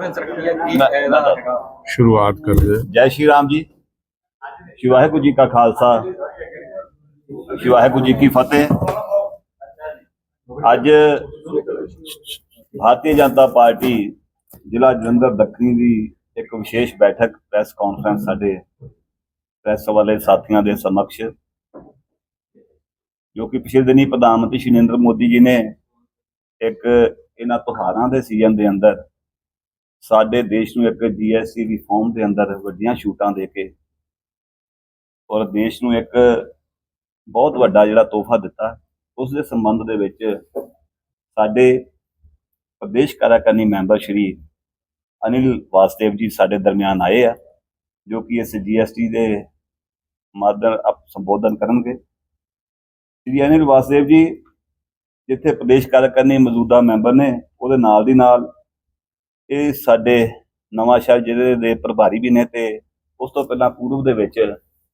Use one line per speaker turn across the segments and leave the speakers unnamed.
Conference ਰੱਖੀ ਹੈ ਕੀ ਇਹਦਾ ਹੈਗਾ।
ਸ਼ੁਰੂਆਤ ਕਰਦੇ।
ਜੈ ਸ਼੍ਰੀ ਰਾਮ ਜੀ। ਸ਼੍ਰੀ ਵਾਹਿਗੁਰੂ ਜੀ ਕਾ ਖਾਲਸਾ। ਸ਼੍ਰੀ ਵਾਹਿਗੁਰੂ ਜੀ ਕੀ ਫਤਿਹ। ਅੱਜ ਭਾਰਤੀ ਜਨਤਾ ਪਾਰਟੀ ਜ਼ਿਲ੍ਹਾ ਜਲੰਧਰ ਦੱਖਣੀ ਦੀ ਇੱਕ ਵਿਸ਼ੇਸ਼ ਬੈਠਕ ਪ੍ਰੈਸ ਕਾਨਫਰੰਸ ਸਾਡੇ ਪ੍ਰੈਸ ਵਾਲੇ ਸਾਥੀਆਂ ਦੇ ਸਮਕਸ਼ ਜੋ ਕਿ ਪਿਛਲੇ ਦਿਨੀ ਪ੍ਰਧਾਨ ਮੰਤਰੀ ਸ਼੍ਰੀ ਨਰਿੰਦਰ ਮੋਦੀ ਜੀ ਨੇ ਇੱਕ ਇਹਨਾਂ ਤਿਉਹਾਰਾਂ ਦੇ ਸੀਜ਼ਨ ਦੇ ਅੰਦਰ ਸਾਡੇ ਦੇਸ਼ ਨੂੰ ਇੱਕ ਜੀਐਸਟੀ ਰਿਫਾਰਮ ਦੇ ਅੰਦਰ ਵੱਡੀਆਂ ਛੂਟਾਂ ਦੇ ਕੇ ਔਰ ਦੇਸ਼ ਨੂੰ ਇੱਕ ਬਹੁਤ ਵੱਡਾ ਜਿਹੜਾ ਤੋਹਫਾ ਦਿੱਤਾ, ਉਸ ਦੇ ਸੰਬੰਧ ਦੇ ਵਿੱਚ ਸਾਡੇ ਪ੍ਰਦੇਸ਼ ਕਾਰਜਕਾਰਨੀ ਮੈਂਬਰ ਸ਼੍ਰੀ ਅਨਿਲ ਵਾਸਦੇਵ ਜੀ ਸਾਡੇ ਦਰਮਿਆਨ ਆਏ ਆ, ਜੋ ਕਿ ਇਸ ਜੀਐਸਟੀ ਦੇ ਮਾਧਿਅਮ ਆਪ ਸੰਬੋਧਨ ਕਰਨਗੇ। ਸ਼੍ਰੀ ਅਨਿਲ ਵਾਸਦੇਵ ਜੀ, ਜਿੱਥੇ ਪ੍ਰਦੇਸ਼ ਕਾਰਜਕਾਰਨੀ ਮੌਜੂਦਾ ਮੈਂਬਰ ਨੇ, ਉਹਦੇ ਨਾਲ ਦੀ ਨਾਲ ਇਹ ਸਾਡੇ ਨਵਾਂ ਸ਼ਹਿਰ ਜ਼ਿਲ੍ਹੇ ਦੇ ਪ੍ਰਭਾਰੀ ਵੀ ਨੇ ਤੇ ਉਸ ਤੋਂ ਪਹਿਲਾਂ ਪੂਰਬ ਦੇ ਵਿੱਚ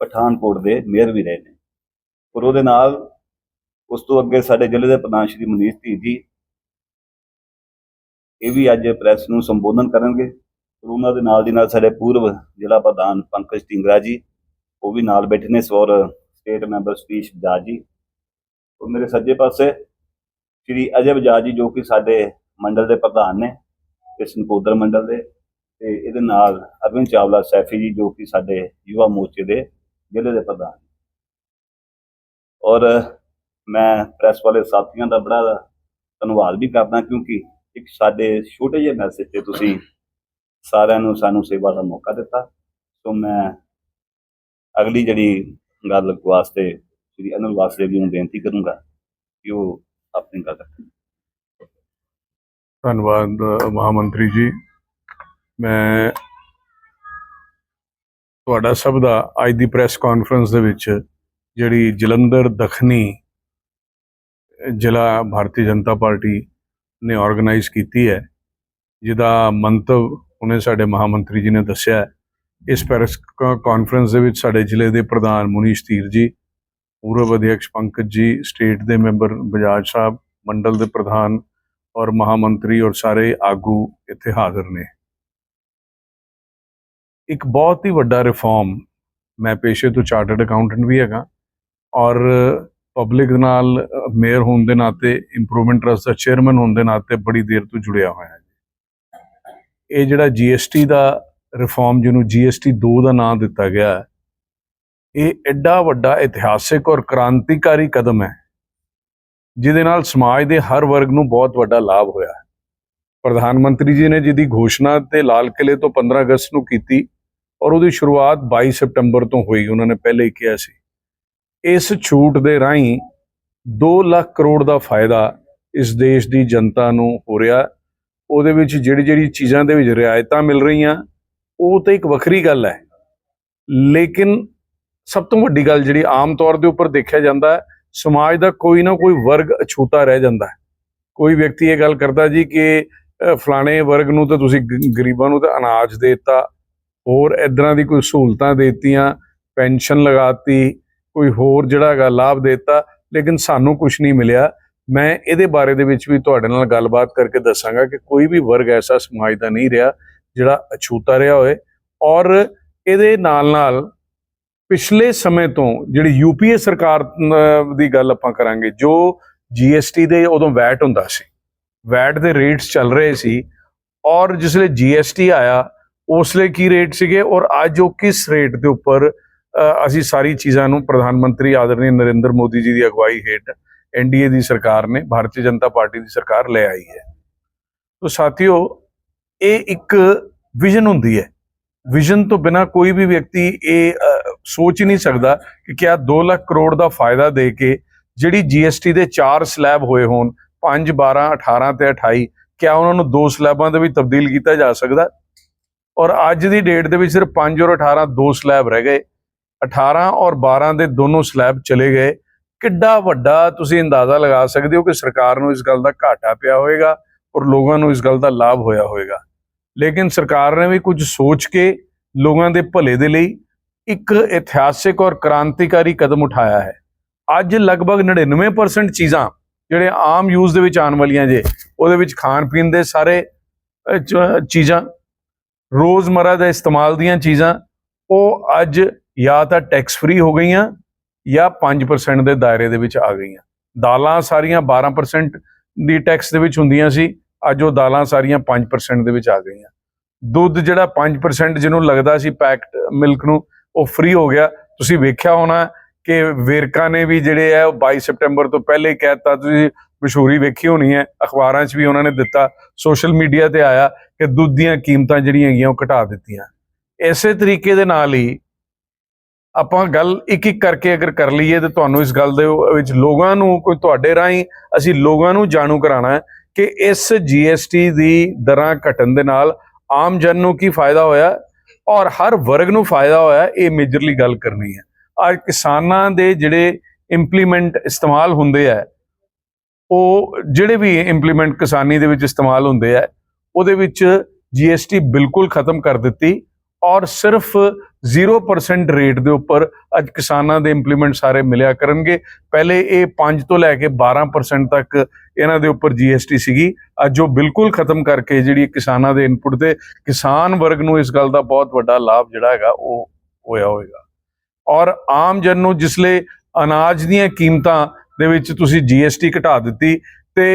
ਪਠਾਨਕੋਟ ਦੇ ਮੇਅਰ ਵੀ ਰਹੇ ਨੇ। ਔਰ ਉਹਦੇ ਨਾਲ ਉਸ ਤੋਂ ਅੱਗੇ ਸਾਡੇ ਜ਼ਿਲ੍ਹੇ ਦੇ ਪ੍ਰਧਾਨ ਸ਼੍ਰੀ ਮਨੀਸ਼ ਧੀ ਜੀ ਇਹ ਵੀ ਅੱਜ ਪ੍ਰੈਸ ਨੂੰ ਸੰਬੋਧਨ ਕਰਨਗੇ। ਔਰ ਉਹਨਾਂ ਦੇ ਨਾਲ ਦੀ ਨਾਲ ਸਾਡੇ ਪੂਰਬ ਜ਼ਿਲ੍ਹਾ ਪ੍ਰਧਾਨ ਪੰਕਜ ਢਿੰਗਰਾ ਜੀ, ਉਹ ਵੀ ਨਾਲ ਬੈਠੇ ਨੇ ਸੌਰ ਸਟੇਟ ਮੈਂਬਰ ਸਤੀਸ਼ ਬਜਾਜ ਜੀ। ਔਰ ਮੇਰੇ ਸੱਜੇ ਪਾਸੇ ਸ਼੍ਰੀ ਅਜੇ ਬਜਾਜ ਜੀ ਜੋ ਕਿ ਸਾਡੇ ਮੰਡਲ ਦੇ ਪ੍ਰਧਾਨ ਨੇ। ਇਸ ਨਕੋਦਰ ਮੰਡਲ ਦੇ ਤੇ ਇਹਦੇ ਨਾਲ ਅਰਵਿੰਦ ਚਾਵਲਾ ਸੈਫੀ ਜੀ ਜੋ ਕਿ ਸਾਡੇ ਯੁਵਾ ਮੋਰਚੇ ਦੇ ਜ਼ਿਲ੍ਹੇ ਦੇ ਪ੍ਰਧਾਨ। ਔਰ ਮੈਂ ਪ੍ਰੈਸ ਵਾਲੇ ਸਾਥੀਆਂ ਦਾ ਬੜਾ ਧੰਨਵਾਦ ਵੀ ਕਰਦਾ ਕਿਉਂਕਿ ਇੱਕ ਸਾਡੇ ਛੋਟੇ ਜਿਹੇ ਮੈਸੇਜ ਤੇ ਤੁਸੀਂ ਸਾਰਿਆਂ ਨੂੰ ਸਾਨੂੰ ਸੇਵਾ ਦਾ ਮੌਕਾ ਦਿੱਤਾ। ਸੋ ਮੈਂ ਅਗਲੀ ਜਿਹੜੀ ਗੱਲ ਵਾਸਤੇ, ਸ੍ਰੀ ਅਨੁਲ ਵਾਸਦੇਵ ਜੀ ਨੂੰ ਬੇਨਤੀ ਕਰੂੰਗਾ ਕਿ ਉਹ ਆਪਣੀ ਗੱਲ ਰੱਖਣ।
ਧੰਨਵਾਦ ਅ, ਮਹਾਮੰਤਰੀ ਜੀ। ਮੈਂ ਤੁਹਾਡਾ ਸਭ ਦਾ ਅੱਜ ਦੀ ਪ੍ਰੈਸ ਕਾਨਫਰੰਸ ਦੇ ਵਿੱਚ ਜਿਹੜੀ ਜਲੰਧਰ ਦੱਖਣੀ ਜ਼ਿਲ੍ਹਾ ਭਾਰਤੀ ਜਨਤਾ ਪਾਰਟੀ ਨੇ ਆਰਗੇਨਾਈਜ਼ ਕੀਤੀ ਹੈ ਜਿਹਦਾ ਮੰਤਵ ਉਹਨੇ ਸਾਡੇ ਮਹਾਮੰਤਰੀ ਜੀ ਨੇ ਦੱਸਿਆ ਇਸ ਪ੍ਰੈਸ ਕਾਨਫਰੰਸ ਦੇ ਵਿੱਚ ਸਾਡੇ ਜ਼ਿਲ੍ਹੇ ਦੇ ਪ੍ਰਧਾਨ ਮੁਨੀਸ਼ ਧੀਰ ਜੀ ਪੂਰਵ ਅਧਿਕਸ਼ ਪੰਕਜ ਜੀ ਸਟੇਟ ਦੇ ਮੈਂਬਰ ਬਜਾਜ ਸਾਹਿਬ ਮੰਡਲ ਦੇ ਪ੍ਰਧਾਨ ਔਰ ਮਹਾਮੰਤਰੀ ਔਰ ਸਾਰੇ ਆਗੂ ਇੱਥੇ ਹਾਜ਼ਰ ਨੇ। ਇੱਕ ਬਹੁਤ ਹੀ ਵੱਡਾ ਰਿਫਾਰਮ ਮੈਂ ਪੇਸ਼ੇ ਤੋਂ ਚਾਰਟਰਡ ਅਕਾਊਂਟੈਂਟ ਵੀ ਹੈਗਾ ਔਰ ਪਬਲਿਕ ਨਾਲ ਮੇਅਰ ਹੋਣ ਦੇ ਨਾਤੇ ਇੰਪਰੂਵਮੈਂਟ ਟਰਸਟ ਦਾ ਚੇਅਰਮੈਨ ਹੋਣ ਦੇ ਨਾਤੇ ਬੜੀ ਦੇਰ ਤੋਂ ਜੁੜਿਆ ਹੋਇਆ ਹੈ। ਇਹ ਜਿਹੜਾ ਜੀਐਸਟੀ ਦਾ ਰਿਫਾਰਮ ਜਿਹਨੂੰ ਜੀਐਸਟੀ 2 ਦਾ ਨਾਮ ਦਿੱਤਾ ਗਿਆ ਹੈ, ਇਹ ਐਡਾ ਵੱਡਾ ਇਤਿਹਾਸਿਕ ਔਰ ਕ੍ਰਾਂਤੀਕਾਰੀ ਕਦਮ ਹੈ। ਜਿਹਦੇ ਨਾਲ ਸਮਾਜ ਦੇ ਹਰ ਵਰਗ ਨੂੰ ਬਹੁਤ ਵੱਡਾ ਲਾਭ ਹੋਇਆ ਪ੍ਰਧਾਨ ਮੰਤਰੀ ਜੀ ਨੇ ਜਿਹਦੀ ਘੋਸ਼ਣਾ ਤੇ ਲਾਲ ਕਿਲੇ ਤੋਂ 15 ਅਗਸਤ ਨੂੰ ਕੀਤੀ ਔਰ ਉਹਦੀ ਸ਼ੁਰੂਆਤ 22 ਸਪਟੰਬਰ ਤੋਂ ਹੋਈ, ਉਹਨਾਂ ਨੇ ਪਹਿਲੇ ਹੀ ਕਿਹਾ ਸੀ। ਇਸ ਛੂਟ ਦੇ ਰਾਹੀਂ 2 ਲੱਖ ਕਰੋੜ ਦਾ ਫਾਇਦਾ ਇਸ ਦੇਸ਼ ਦੀ ਜਨਤਾ ਨੂੰ ਹੋ ਰਿਹਾ ਉਹਦੇ ਵਿੱਚ ਜਿਹੜੀ ਜਿਹੜੀ ਚੀਜ਼ਾਂ ਦੇ ਵਿੱਚ ਰਿਆਇਤਾਂ ਮਿਲ ਰਹੀਆਂ, ਉਹ ਤਾਂ ਇੱਕ ਵੱਖਰੀ ਗੱਲ ਹੈ। ਲੇਕਿਨ ਸਭ ਤੋਂ ਵੱਡੀ ਗੱਲ ਜਿਹੜੀ ਆਮ ਤੌਰ ਦੇ ਉੱਪਰ ਦੇਖਿਆ ਜਾਂਦਾ ਹੈ ਸਮਾਜ ਦਾ ਕੋਈ ਨਾ ਕੋਈ ਵਰਗ ਅਛੂਤਾ ਰਹਿ ਜਾਂਦਾ ਹੈ। ਕੋਈ ਵਿਅਕਤੀ ਇਹ ਗੱਲ ਕਰਦਾ ਜੀ ਕਿ ਫਲਾਣੇ ਵਰਗ ਨੂੰ ਤਾਂ ਤੁਸੀਂ ਗ- ਗਰੀਬਾਂ ਨੂੰ ਤਾਂ ਅਨਾਜ ਦੇਤਾ, ਹੋਰ ਇਦਾਂ ਦੀ ਕੋਈ ਸਹੂਲਤਾਂ ਦੇਤੀਆਂ, ਪੈਨਸ਼ਨ ਲਗਾਤੀ ਕੋਈ ਹੋਰ ਜਿਹੜਾ ਹੈਗਾ ਲਾਭ ਦੇਤਾ, ਲੇਕਿਨ ਸਾਨੂੰ ਕੁਝ ਨਹੀਂ ਮਿਲਿਆ। ਮੈਂ ਇਹਦੇ ਬਾਰੇ ਦੇ ਵਿੱਚ ਵੀ ਤੁਹਾਡੇ ਨਾਲ ਗੱਲਬਾਤ ਕਰਕੇ ਦੱਸਾਂਗਾ ਕਿ ਕੋਈ ਵੀ ਵਰਗ ਐਸਾ ਸਮਾਜ ਦਾ ਨਹੀਂ ਰਿਹਾ ਜਿਹੜਾ ਅਛੂਤਾ ਰਿਹਾ ਹੋਏ। ਔਰ ਇਹਦੇ ਨਾਲ ਨਾਲ ਪਿਛਲੇ ਸਮੇਂ ਤੋਂ ਜਿਹੜੀ ਯੂਪੀਏ ਸਰਕਾਰ ਦੀ ਗੱਲ ਆਪਾਂ ਕਰਾਂਗੇ, ਜੋ ਜੀਐਸਟੀ ਦੇ ਉਦੋਂ ਵੈਟ ਹੁੰਦਾ ਸੀ, ਵੈਟ ਦੇ ਰੇਟਸ ਚੱਲ ਰਹੇ ਸੀ, ਔਰ ਜਿਸਲੇ ਜੀਐਸਟੀ ਆਇਆ, ਉਸ ਕੀ ਰੇਟ ਸੀਗੇ, ਔਰ ਅੱਜ ਉਹ ਕਿਸ ਰੇਟ ਦੇ ਉੱਪਰ ਅਸੀਂ ਸਾਰੀ ਚੀਜ਼ਾਂ ਨੂੰ ਪ੍ਰਧਾਨ ਮੰਤਰੀ ਆਦਰਨੀ ਨਰਿੰਦਰ ਮੋਦੀ ਜੀ ਦੀ ਅਗਵਾਈ ਹੇਠ ਐਨਡੀਏ ਦੀ ਸਰਕਾਰ ਨੇ, ਭਾਰਤੀ ਜਨਤਾ ਪਾਰਟੀ ਦੀ ਸਰਕਾਰ ਲੈ ਆਈ ਹੈ। ਤੋ ਸਾਥੀਓ, ਇਹ ਇੱਕ ਵਿਜ਼ਨ ਹੁੰਦੀ ਹੈ। ਵਿਜ਼ਨ ਤੋਂ ਬਿਨਾ ਕੋਈ ਵੀ ਵਿਅਕਤੀ ਇਹ ਸੋਚ ਹੀ ਨਹੀਂ ਸਕਦਾ ਕਿ ਕਿਆ 2 ਲੱਖ ਕਰੋੜ ਦਾ ਫਾਇਦਾ ਦੇ ਕੇ ਜਿਹੜੀ ਜੀਐਸਟੀ ਦੇ ਚਾਰ ਸਲੈਬ ਹੋਏ ਹੋਣ 5 12 18 ਤੇ 28 ਕਿਆ ਉਹਨਾਂ ਨੂੰ ਦੋ ਸਲੈਬਾਂ ਦੇ ਵਿੱਚ ਤਬਦੀਲ ਕੀਤਾ ਜਾ ਸਕਦਾ? ਔਰ ਅੱਜ ਦੀ ਡੇਟ ਦੇ ਵਿੱਚ ਸਿਰਫ 5 ਔਰ 18 ਦੋ ਸਲੈਬ ਰਹਿ ਗਏ। 18 ਔਰ 12 ਦੇ ਦੋਨੋਂ ਸਲੈਬ ਚਲੇ ਗਏ। ਕਿੱਡਾ ਵੱਡਾ ਤੁਸੀਂ ਅੰਦਾਜ਼ਾ ਲਗਾ ਸਕਦੇ ਹੋ ਕਿ ਸਰਕਾਰ ਨੂੰ ਇਸ ਗੱਲ ਦਾ ਘਾਟਾ ਪਿਆ ਹੋਵੇਗਾ ਔਰ ਲੋਕਾਂ ਨੂੰ ਇਸ ਗੱਲ ਦਾ ਲਾਭ ਹੋਇਆ ਹੋਵੇਗਾ ਲੇਕਿਨ ਸਰਕਾਰ ਨੇ ਵੀ ਕੁਝ ਸੋਚ ਕੇ ਲੋਕਾਂ ਦੇ ਭਲੇ ਦੇ ਲਈ ਇੱਕ ਇਤਿਹਾਸਿਕ ਔਰ ਕ੍ਰਾਂਤੀਕਾਰੀ ਕਦਮ ਉਠਾਇਆ ਹੈ। ਅੱਜ ਲਗਭਗ 99% ਚੀਜ਼ਾਂ ਜਿਹੜੇ ਆਮ ਯੂਜ਼ ਦੇ ਵਿੱਚ ਆਉਣ ਵਾਲੀਆਂ ਜੇ, ਉਹਦੇ ਵਿੱਚ ਖਾਣ ਪੀਣ ਦੇ ਸਾਰੇ ਚੀਜ਼ਾਂ ਰੋਜ਼ਮਰਾ ਦੇ ਇਸਤੇਮਾਲ ਦੀਆਂ ਚੀਜ਼ਾਂ, ਉਹ ਅੱਜ ਜਾਂ ਤਾਂ ਟੈਕਸ ਫ੍ਰੀ ਹੋ ਗਈਆਂ ਜਾਂ 5% ਦੇ ਦਾਇਰੇ ਦੇ ਵਿੱਚ ਆ ਗਈਆਂ। ਦਾਲਾਂ ਸਾਰੀਆਂ 12% ਦੀ ਟੈਕਸ ਦੇ ਵਿੱਚ ਹੁੰਦੀਆਂ ਸੀ, ਅੱਜ ਉਹ ਦਾਲਾਂ ਸਾਰੀਆਂ 5% ਦੇ ਵਿੱਚ ਆ ਗਈਆਂ। ਦੁੱਧ ਜਿਹੜਾ 5% ਜਿਹਨੂੰ ਲੱਗਦਾ ਸੀ ਪੈਕਡ ਮਿਲਕ ਨੂੰ ਉਹ ਫ੍ਰੀ ਹੋ ਗਿਆ। ਤੁਸੀਂ ਵੇਖਿਆ ਹੋਣਾ ਕਿ ਵੇਰਕਾ ਨੇ ਵੀ ਜਿਹੜੇ ਹੈ ਉਹ 22 ਸਪਟੈਂਬਰ ਤੋਂ ਪਹਿਲੇ ਹੀ ਕਹਿਤਾ, ਤੁਸੀਂ ਮਸ਼ਹੂਰੀ ਵੇਖੀ ਹੋਣੀ ਹੈ, ਅਖਬਾਰਾਂ 'ਚ ਵੀ ਉਹਨਾਂ ਨੇ ਦਿੱਤਾ, ਸੋਸ਼ਲ ਮੀਡੀਆ ਤੇ ਆਇਆ ਕਿ ਦੁੱਧ ਦੀਆਂ ਕੀਮਤਾਂ ਜਿਹੜੀਆਂ ਹੈਗੀਆਂ, ਉਹ ਘਟਾ ਦਿੱਤੀਆਂ। ਇਸੇ ਤਰੀਕੇ ਦੇ ਨਾਲ ਹੀ ਆਪਾਂ ਗੱਲ ਇੱਕ ਇੱਕ ਕਰਕੇ ਅਗਰ ਕਰ ਲਈਏ, ਤੇ ਤੁਹਾਨੂੰ ਇਸ ਗੱਲ ਦੇ ਵਿੱਚ ਲੋਕਾਂ ਨੂੰ, ਕੋਈ ਤੁਹਾਡੇ ਰਾਹੀਂ, ਅਸੀਂ ਲੋਕਾਂ ਨੂੰ ਜਾਣੂ ਕਰਾਣਾ ਹੈ ਕਿ ਇਸ GST ਦੀ ਦਰਾਂ ਘਟਣ ਦੇ ਨਾਲ ਆਮ ਜਨ ਨੂੰ ਕੀ ਫਾਇਦਾ ਹੋਇਆ? ਔਰ ਹਰ ਵਰਗ ਨੂੰ ਫਾਇਦਾ ਹੋਇਆ ਇਹ ਮੇਜਰਲੀ ਗੱਲ ਕਰਨੀ ਹੈ। ਅੱਜ ਕਿਸਾਨਾਂ ਦੇ ਜਿਹੜੇ ਇੰਪਲੀਮੈਂਟ ਇਸਤੇਮਾਲ ਹੁੰਦੇ ਆ, ਉਹ ਜਿਹੜੇ ਵੀ ਇੰਪਲੀਮੈਂਟ ਕਿਸਾਨੀ ਦੇ ਵਿੱਚ ਇਸਤੇਮਾਲ ਹੁੰਦੇ ਆ, ਉਹਦੇ ਵਿੱਚ GST ਬਿਲਕੁਲ ਖਤਮ ਕਰ ਦਿੱਤੀ। ਔਰ ਸਿਰਫ 0% ਰੇਟ ਦੇ ਉੱਪਰ ਅੱਜ ਕਿਸਾਨਾਂ ਦੇ ਇੰਪਲੀਮੈਂਟ ਸਾਰੇ ਮਿਲਿਆ ਕਰਨਗੇ। ਪਹਿਲੇ ਇਹ 5 ਤੋਂ ਲੈ ਕੇ 12% ਤੱਕ ਇਹਨਾਂ ਦੇ ਉੱਪਰ GST ਸੀਗੀ। ਅੱਜ ਉਹ ਬਿਲਕੁਲ ਖਤਮ ਕਰਕੇ ਜਿਹੜੀ ਕਿਸਾਨਾਂ ਦੇ ਇਨਪੁਟ ਤੇ ਕਿਸਾਨ ਵਰਗ ਨੂੰ ਇਸ ਗੱਲ ਦਾ ਬਹੁਤ ਵੱਡਾ ਲਾਭ ਜਿਹੜਾ ਹੈਗਾ ਉਹ ਹੋਇਆ ਹੋਵੇਗਾ। ਔਰ ਆਮ ਜਨ ਨੂੰ ਜਿਸਲੇ ਅਨਾਜ ਦੀਆਂ ਕੀਮਤਾਂ ਦੇ ਵਿੱਚ ਤੁਸੀਂ GST ਘਟਾ ਦਿੱਤੀ ਤੇ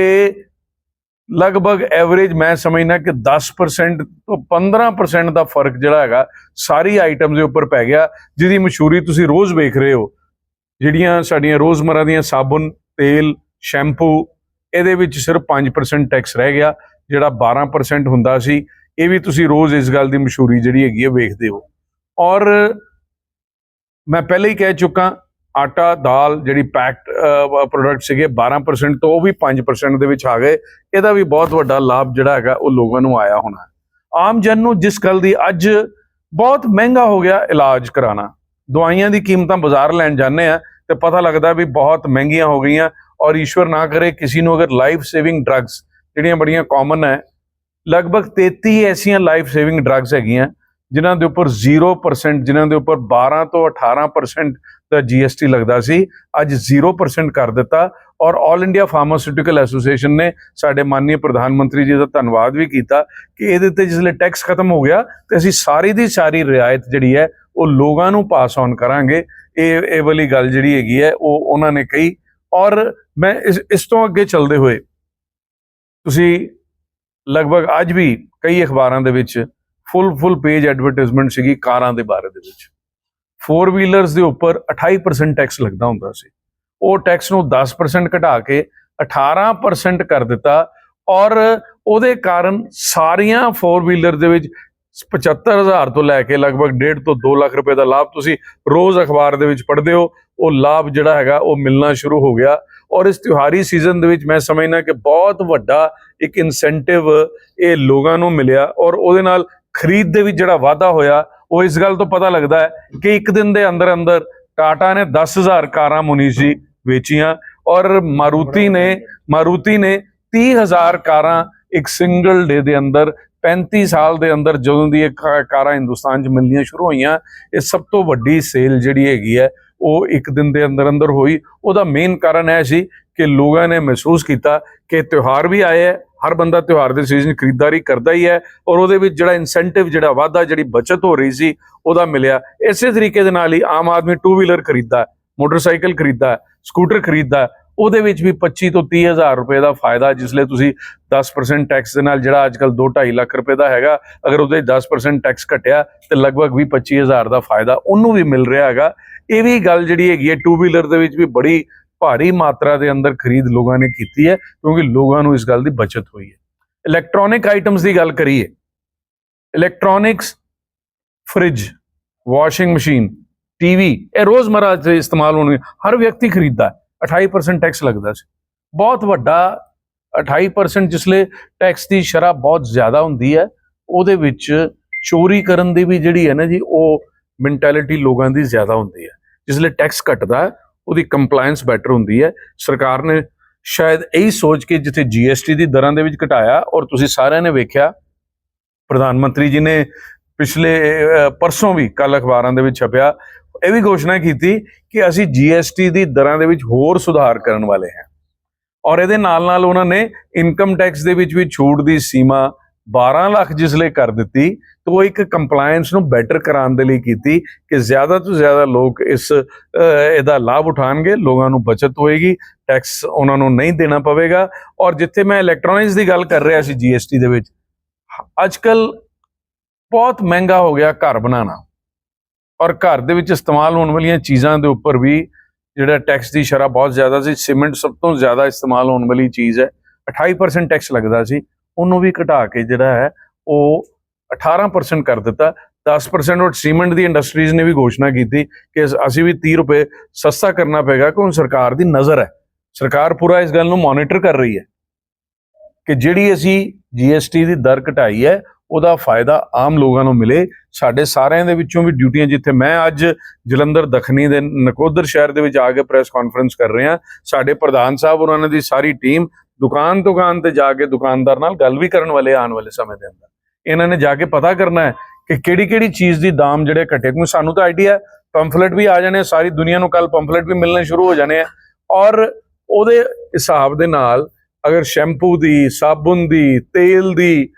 ਲਗਭਗ ਐਵਰੇਜ ਮੈਂ ਸਮਝਣਾ ਕਿ 10% ਤੋਂ 15% ਦਾ ਫ਼ਰਕ ਜਿਹੜਾ ਹੈਗਾ, ਸਾਰੀ ਆਈਟਮਸ ਦੇ ਉੱਪਰ ਪੈ ਗਿਆ, ਜਿਹਦੀ ਮਸ਼ਹੂਰੀ ਤੁਸੀਂ ਰੋਜ਼ ਵੇਖ ਰਹੇ ਹੋ। ਜਿਹੜੀਆਂ ਸਾਡੀਆਂ ਰੋਜ਼ਮਰਾ ਦੀਆਂ ਸਾਬਣ ਤੇਲ, ਸ਼ੈਂਪੂ, ਇਹਦੇ ਵਿੱਚ ਸਿਰਫ 5% ਟੈਕਸ ਰਹਿ ਗਿਆ, ਜਿਹੜਾ 12% ਹੁੰਦਾ ਸੀ, ਇਹ ਵੀ ਤੁਸੀਂ ਰੋਜ਼ ਇਸ ਗੱਲ ਦੀ ਮਸ਼ਹੂਰੀ ਜਿਹੜੀ ਹੈਗੀ ਹੈ ਵੇਖਦੇ ਹੋ। ਔਰ ਮੈਂ ਪਹਿਲੇ ਹੀ ਕਹਿ ਚੁੱਕਾ ਆਟਾ, ਦਾਲ ਜਿਹੜੀ ਪੈਕਡ ਪ੍ਰੋਡਕਟ ਸੀਗੇ 12% ਤੋਂ ਉਹ ਵੀ 5% ਦੇ ਵਿੱਚ ਆ ਗਏ। ਇਹਦਾ ਵੀ ਬਹੁਤ ਵੱਡਾ ਲਾਭ ਜਿਹੜਾ ਹੈਗਾ, ਉਹ ਲੋਕਾਂ ਨੂੰ ਆਇਆ ਹੋਣਾ। ਆਮ ਜਨ ਨੂੰ ਜਿਸ ਗੱਲ ਦੀ ਅੱਜ ਬਹੁਤ ਮਹਿੰਗਾ ਹੋ ਗਿਆ ਇਲਾਜ ਕਰਾਣਾ। ਦਵਾਈਆਂ ਦੀ ਕੀਮਤਾਂ ਬਾਜ਼ਾਰ ਲੈਣ ਜਾਂਦੇ ਆ ਤੇ ਪਤਾ ਲੱਗਦਾ ਵੀ ਬਹੁਤ ਮਹਿੰਗੀਆਂ ਹੋ ਗਈਆਂ ਔਰ ਈਸ਼ਵਰ ਨਾ ਕਰੇ ਕਿਸੇ ਨੂੰ ਅਗਰ ਲਾਈਫ ਸੇਵਿੰਗ ਡਰੱਗਸ ਜਿਹੜੀਆਂ ਬੜੀਆਂ ਕਾਮਨ ਹੈ, ਲਗਭਗ 33 ਐਸੀਆਂ ਲਾਈਫ ਸੇਵਿੰਗ ਡਰੱਗਸ ਹੈਗੀਆਂ, ਜਿਨ੍ਹਾਂ ਦੇ ਉੱਪਰ 0% ਜਿਨ੍ਹਾਂ ਦੇ ਉੱਪਰ 12 ਤੋਂ 18% ਦਾ GST ਲੱਗਦਾ ਸੀ, ਅੱਜ 0% ਕਰ ਦਿੱਤਾ ਔਰ ਆਲ ਇੰਡੀਆ ਫਾਰਮਾਸਿਊਟੀਕਲ ਐਸੋਸੀਏਸ਼ਨ ਨੇ ਸਾਡੇ ਮਾਨਨੀय ਪ੍ਰਧਾਨ ਮੰਤਰੀ ਜੀ ਦਾ ਧੰਨਵਾਦ ਵੀ ਕੀਤਾ ਕਿ ਇਹਦੇ ਤੇ ਜਿਸਲੇ ਟੈਕਸ ਖਤਮ ਹੋ ਗਿਆ ਤੇ ਅਸੀਂ ਸਾਰੀ ਦੀ ਸਾਰੀ ਰਿਆਇਤ ਜਿਹੜੀ ਹੈ ਉਹ ਲੋਕਾਂ ਨੂੰ ਪਾਸ ਔਨ ਕਰਾਂਗੇ। ਇਹ ਇਹ ਵਾਲੀ ਗੱਲ ਜਿਹੜੀ ਹੈਗੀ ਹੈ, ਉਹ ਉਹਨਾਂ ਨੇ ਕਹੀ ਔਰ ਮੈਂ ਇਸ ਇਸ ਤੋਂ ਅੱਗੇ ਚੱਲਦੇ ਹੋਏ ਤੁਸੀਂ ਲਗਭਗ ਅੱਜ ਵੀ ਕਈ ਅਖਬਾਰਾਂ ਦੇ ਵਿੱਚ ਫੁੱਲ ਫੁੱਲ ਪੇਜ ਐਡਵਰਟਾਈਜ਼ਮੈਂਟ ਸੀਗੀ ਕਾਰਾਂ ਦੇ ਬਾਰੇ ਦੇ ਵਿੱਚ। ਫੋਰ ਵੀਲਰਸ ਦੇ ਉੱਪਰ 28% ਟੈਕਸ ਲੱਗਦਾ ਹੁੰਦਾ ਸੀ। ਉਹ ਟੈਕਸ ਨੂੰ 10% ਘਟਾ ਕੇ 18% ਕਰ ਦਿੱਤਾ ਔਰ ਉਹਦੇ ਕਾਰਨ ਸਾਰੀਆਂ ਫੋਰ ਵੀਲਰ ਦੇ ਵਿੱਚ 75000 ਤੋਂ ਲੈ ਕੇ ਲਗਭਗ 1.5 ਤੋਂ 2 ਲੱਖ ਰੁਪਏ ਦਾ ਲਾਭ ਤੁਸੀਂ ਰੋਜ਼ ਅਖਬਾਰ ਦੇ ਵਿੱਚ ਪੜ੍ਹਦੇ ਹੋ, ਉਹ ਲਾਭ ਜਿਹੜਾ ਹੈਗਾ ਉਹ ਮਿਲਣਾ ਸ਼ੁਰੂ ਹੋ ਗਿਆ ਔਰ ਇਸ ਤਿਉਹਾਰੀ ਸੀਜ਼ਨ ਦੇ ਵਿੱਚ ਮੈਂ ਸਮਝਣਾ ਕਿ ਬਹੁਤ ਵੱਡਾ ਇੱਕ ਇਨਸੈਂਟਿਵ ਇਹ ਲੋਕਾਂ ਨੂੰ ਮਿਲਿਆ ਔਰ ਉਹਦੇ ਨਾਲ ਖਰੀਦ ਦੇ ਵਿੱਚ ਜਿਹੜਾ ਵਾਧਾ ਹੋਇਆ ਉਹ ਇਸ ਗੱਲ ਤੋਂ ਪਤਾ ਲੱਗਦਾ ਹੈ ਕਿ ਇੱਕ ਦਿਨ ਦੇ ਅੰਦਰ ਅੰਦਰ ਟਾਟਾ ਨੇ 10000 ਕਾਰਾਂ ਮੁਨੀਸੀ ਵੇਚੀਆਂ ਔਰ ਮਾਰੂਤੀ ਨੇ ਮਾਰੂਤੀ ਨੇ 30000 ਕਾਰਾਂ ਇੱਕ ਸਿੰਗਲ ਡੇ ਦੇ ਅੰਦਰ 35 ਸਾਲ ਦੇ ਅੰਦਰ ਜਦੋਂ ਦੀ ਇਹ ਕਾਰਾਂ ਹਿੰਦੁਸਤਾਨ 'ਚ ਮਿਲਣੀਆਂ ਸ਼ੁਰੂ ਹੋਈਆਂ, ਇਹ ਸਭ ਤੋਂ ਵੱਡੀ ਸੇਲ ਜਿਹੜੀ ਹੈਗੀ ਹੈ, ਉਹ ਇੱਕ ਦਿਨ ਦੇ ਅੰਦਰ ਅੰਦਰ ਹੋਈ। ਉਹਦਾ ਮੇਨ ਕਾਰਨ ਇਹ ਸੀ ਕਿ ਲੋਕਾਂ ਨੇ ਮਹਿਸੂਸ ਕੀਤਾ ਕਿ ਤਿਉਹਾਰ ਵੀ ਆਏ ਹੈ ਹਰ ਬੰਦਾ ਤਿਉਹਾਰ ਦੇ ਸੀਜ਼ਨ ਖਰੀਦਦਾਰੀ ਕਰਦਾ ਹੀ ਹੈ ਔਰ ਉਹਦੇ ਵਿੱਚ ਜਿਹੜਾ ਇਨਸੈਂਟਿਵ ਜਿਹੜਾ ਵਾਧਾ, ਜਿਹੜੀ ਬਚਤ ਹੋ ਰਹੀ ਸੀ, ਉਹਦਾ ਮਿਲਿਆ। ਇਸੇ ਤਰੀਕੇ ਦੇ ਨਾਲ ਹੀ ਆਮ ਆਦਮੀ ਟੂ ਵੀਲਰ ਖਰੀਦਦਾ ਮੋਟਰਸਾਈਕਲ ਖਰੀਦਦਾ ਸਕੂਟਰ ਖਰੀਦਦਾ, ਉਹਦੇ ਵਿੱਚ ਵੀ 25 ਤੋਂ 30 ਹਜ਼ਾਰ ਰੁਪਏ ਦਾ ਫਾਇਦਾ, ਜਿਸ ਲਈ ਤੁਸੀਂ 10% ਟੈਕਸ ਦੇ ਨਾਲ ਜਿਹੜਾ ਅੱਜਕੱਲ 2.5 ਲੱਖ ਰੁਪਏ ਦਾ ਹੈਗਾ, ਅਗਰ ਉਹਦੇ 10% ਟੈਕਸ ਘਟਿਆ, ਤੇ ਲਗਭਗ ਵੀ 25 ਹਜ਼ਾਰ ਦਾ ਫਾਇਦਾ ਉਹਨੂੰ ਵੀ ਮਿਲ ਰਿਹਾ ਹੈਗਾ। ਇਹ ਵੀ ਗੱਲ ਜਿਹੜੀ ਹੈਗੀ ਹੈ ਟੂ ਵੀਲਰ ਦੇ ਵਿੱਚ ਵੀ ਬੜੀ ਭਾਰੀ ਮਾਤਰਾ ਦੇ ਅੰਦਰ ਖਰੀਦ ਲੋਕਾਂ ਨੇ ਕੀਤੀ ਹੈ, ਕਿਉਂਕਿ ਲੋਕਾਂ ਨੂੰ ਇਸ ਗੱਲ ਦੀ ਬਚਤ ਹੋਈ ਹੈ। ਇਲੈਕਟ੍ਰੋਨਿਕ ਆਈਟਮਸ ਦੀ ਗੱਲ ਕਰੀਏ electronics fridge washing machine TV ਇਹ ਰੋਜ਼ਮਰਾ 'ਚ ਇਸਤੇਮਾਲ ਹੋਣ ਹਰ ਵਿਅਕਤੀ ਖਰੀਦਦਾ ਹੈ 28% ਟੈਕਸ ਲੱਗਦਾ ਸੀ। ਬਹੁਤ ਵੱਡਾ 28% ਜਿਸਲੇ ਟੈਕਸ ਦੀ ਸ਼ਰ੍ਹਾ ਬਹੁਤ ਜ਼ਿਆਦਾ ਹੁੰਦੀ ਹੈ, ਉਹਦੇ ਵਿੱਚ ਚੋਰੀ ਕਰਨ ਦੀ ਵੀ ਜਿਹੜੀ ਹੈ ਨਾ ਜੀ, ਉਹ ਮੈਂਟੈਲਿਟੀ ਲੋਕਾਂ ਦੀ ਜ਼ਿਆਦਾ ਹੁੰਦੀ ਹੈ। ਜਿਸਲੇ ਟੈਕਸ ਘਟਦਾ ਉਹਦੀ ਕੰਪਲਾਈਂਸ ਬੈਟਰ ਹੁੰਦੀ ਹੈ। ਸਰਕਾਰ ਨੇ ਸ਼ਾਇਦ ਇਹੀ ਸੋਚ ਕੇ ਜਿੱਥੇ GST ਦੀ ਦਰਾਂ ਦੇ ਵਿੱਚ ਘਟਾਇਆ ਔਰ ਤੁਸੀਂ ਸਾਰਿਆਂ ਨੇ ਵੇਖਿਆ, ਪ੍ਰਧਾਨ ਮੰਤਰੀ ਜੀ ਨੇ ਪਿਛਲੇ ਪਰਸੋਂ ਵੀ ਕੱਲ ਅਖਬਾਰਾਂ ਦੇ ਵਿੱਚ ਛਪਿਆ, ਇਹ ਵੀ ਘੋਸ਼ਣਾ ਕੀਤੀ ਕਿ ਅਸੀਂ GST ਦੀ ਦਰਾਂ ਦੇ ਵਿੱਚ ਹੋਰ ਸੁਧਾਰ ਕਰਨ ਵਾਲੇ ਹਾਂ। ਔਰ ਇਹਦੇ ਨਾਲ ਨਾਲ ਉਹਨਾਂ ਨੇ ਇਨਕਮ ਟੈਕਸ ਦੇ ਵਿੱਚ ਵੀ ਛੂਟ ਦੀ ਸੀਮਾ 12 ਲੱਖ ਜਿਸ ਲਈ ਕਰ ਦਿੱਤੀ, ਤਾਂ ਉਹ ਇੱਕ ਕੰਪਲਾਈਂਸ ਨੂੰ ਬੈਟਰ ਕਰਾਉਣ ਦੇ ਲਈ ਕੀਤੀ ਕਿ ਜ਼ਿਆਦਾ ਤੋਂ ਜ਼ਿਆਦਾ ਲੋਕ ਇਸ ਇਹਦਾ ਲਾਭ ਉਠਾਣਗੇ ਲੋਕਾਂ ਨੂੰ ਬਚਤ ਹੋਏਗੀ ਟੈਕਸ ਉਹਨਾਂ ਨੂੰ ਨਹੀਂ ਦੇਣਾ ਪਵੇਗਾ। ਔਰ ਜਿੱਥੇ ਮੈਂ ਇਲੈਕਟ੍ਰੋਨਿਕਸ ਦੀ ਗੱਲ ਕਰ ਰਿਹਾ ਸੀ ਜੀਐਸਟੀ ਦੇ ਵਿੱਚ ਅੱਜਕੱਲ ਬਹੁਤ ਮਹਿੰਗਾ ਹੋ ਗਿਆ ਘਰ ਬਣਾਉਣਾ। ਔਰ ਘਰ ਦੇ ਵਿੱਚ ਇਸਤੇਮਾਲ ਹੋਣ ਵਾਲੀਆਂ ਚੀਜ਼ਾਂ ਦੇ ਉੱਪਰ ਵੀ ਜਿਹੜਾ ਟੈਕਸ ਦੀ ਸ਼ਰ੍ਹਾ ਬਹੁਤ ਜ਼ਿਆਦਾ ਸੀ ਸੀਮੈਂਟ ਸਭ ਤੋਂ ਜ਼ਿਆਦਾ ਇਸਤੇਮਾਲ ਹੋਣ ਵਾਲੀ ਚੀਜ਼ ਹੈ। 28% ਟੈਕਸ ਲੱਗਦਾ ਸੀ। ਉਹਨੂੰ ਵੀ ਘਟਾ ਕੇ ਜਿਹੜਾ ਹੈ, ਉਹ 18% ਕਰ ਦਿੱਤਾ। 10% ਉਹ ਸੀਮੈਂਟ ਦੀ ਇੰਡਸਟਰੀਜ਼ ਨੇ ਵੀ ਘੋਸ਼ਣਾ ਕੀਤੀ ਕਿ ਅਸੀਂ ਵੀ 30 ਰੁਪਏ ਸਸਤਾ ਕਰਨਾ ਪਏਗਾ ਕਿ ਹੁਣ ਸਰਕਾਰ ਦੀ ਨਜ਼ਰ ਹੈ। ਸਰਕਾਰ ਪੂਰਾ ਇਸ ਗੱਲ ਨੂੰ ਮੋਨੀਟਰ ਕਰ ਰਹੀ ਹੈ ਕਿ ਜਿਹੜੀ ਅਸੀਂ GST ਦੀ ਦਰ ਘਟਾਈ ਹੈ, ਉਹਦਾ ਫਾਇਦਾ ਆਮ ਲੋਕਾਂ ਨੂੰ ਮਿਲੇ। ਸਾਡੇ ਸਾਰਿਆਂ ਦੇ ਵਿੱਚੋਂ ਵੀ ਡਿਊਟੀਆਂ ਜਿੱਥੇ ਮੈਂ ਅੱਜ ਜਲੰਧਰ, ਦੱਖਣੀ ਦੇ ਨਕੋਦਰ ਸ਼ਹਿਰ ਦੇ ਵਿੱਚ ਆ ਕੇ ਪ੍ਰੈਸ ਕਾਨਫਰੰਸ ਕਰ ਰਹੇ ਹਾਂ ਸਾਡੇ ਪ੍ਰਧਾਨ ਸਾਹਿਬ, ਉਹਨਾਂ ਦੀ ਸਾਰੀ ਟੀਮ ਦੁਕਾਨ ਦੁਕਾਨ ਤੇ ਜਾ ਕੇ ਦੁਕਾਨਦਾਰ ਨਾਲ ਗੱਲ ਵੀ ਕਰਨ ਵਾਲੇ ਆਉਣ ਵਾਲੇ ਸਮੇਂ ਦੇ ਅੰਦਰ। ਇਹਨਾਂ ਨੇ ਜਾ ਕੇ ਪਤਾ ਕਰਨਾ ਹੈ ਕਿ ਕਿਹੜੀ ਕਿਹੜੀ ਚੀਜ਼ ਦੀ ਦਾਮ ਜਿਹੜੇ ਘਟੇ। ਕਿਉਂਕਿ ਸਾਨੂੰ ਤਾਂ ਆਈਡੀਆ ਪੰਫਲੇਟ ਵੀ ਆ ਜਾਣੇ ਆ, ਸਾਰੀ ਦੁਨੀਆ ਨੂੰ ਕੱਲ ਪੰਫਲੇਟ ਵੀ ਮਿਲਣੇ ਸ਼ੁਰੂ ਹੋ ਜਾਣੇ ਆ। ਔਰ ਉਹਦੇ ਹਿਸਾਬ ਦੇ ਨਾਲ ਅਗਰ ਸ਼ੈਂਪੂ ਦੀ ਸਾਬੁਨ ਦੀ ਤੇਲ ਦੀ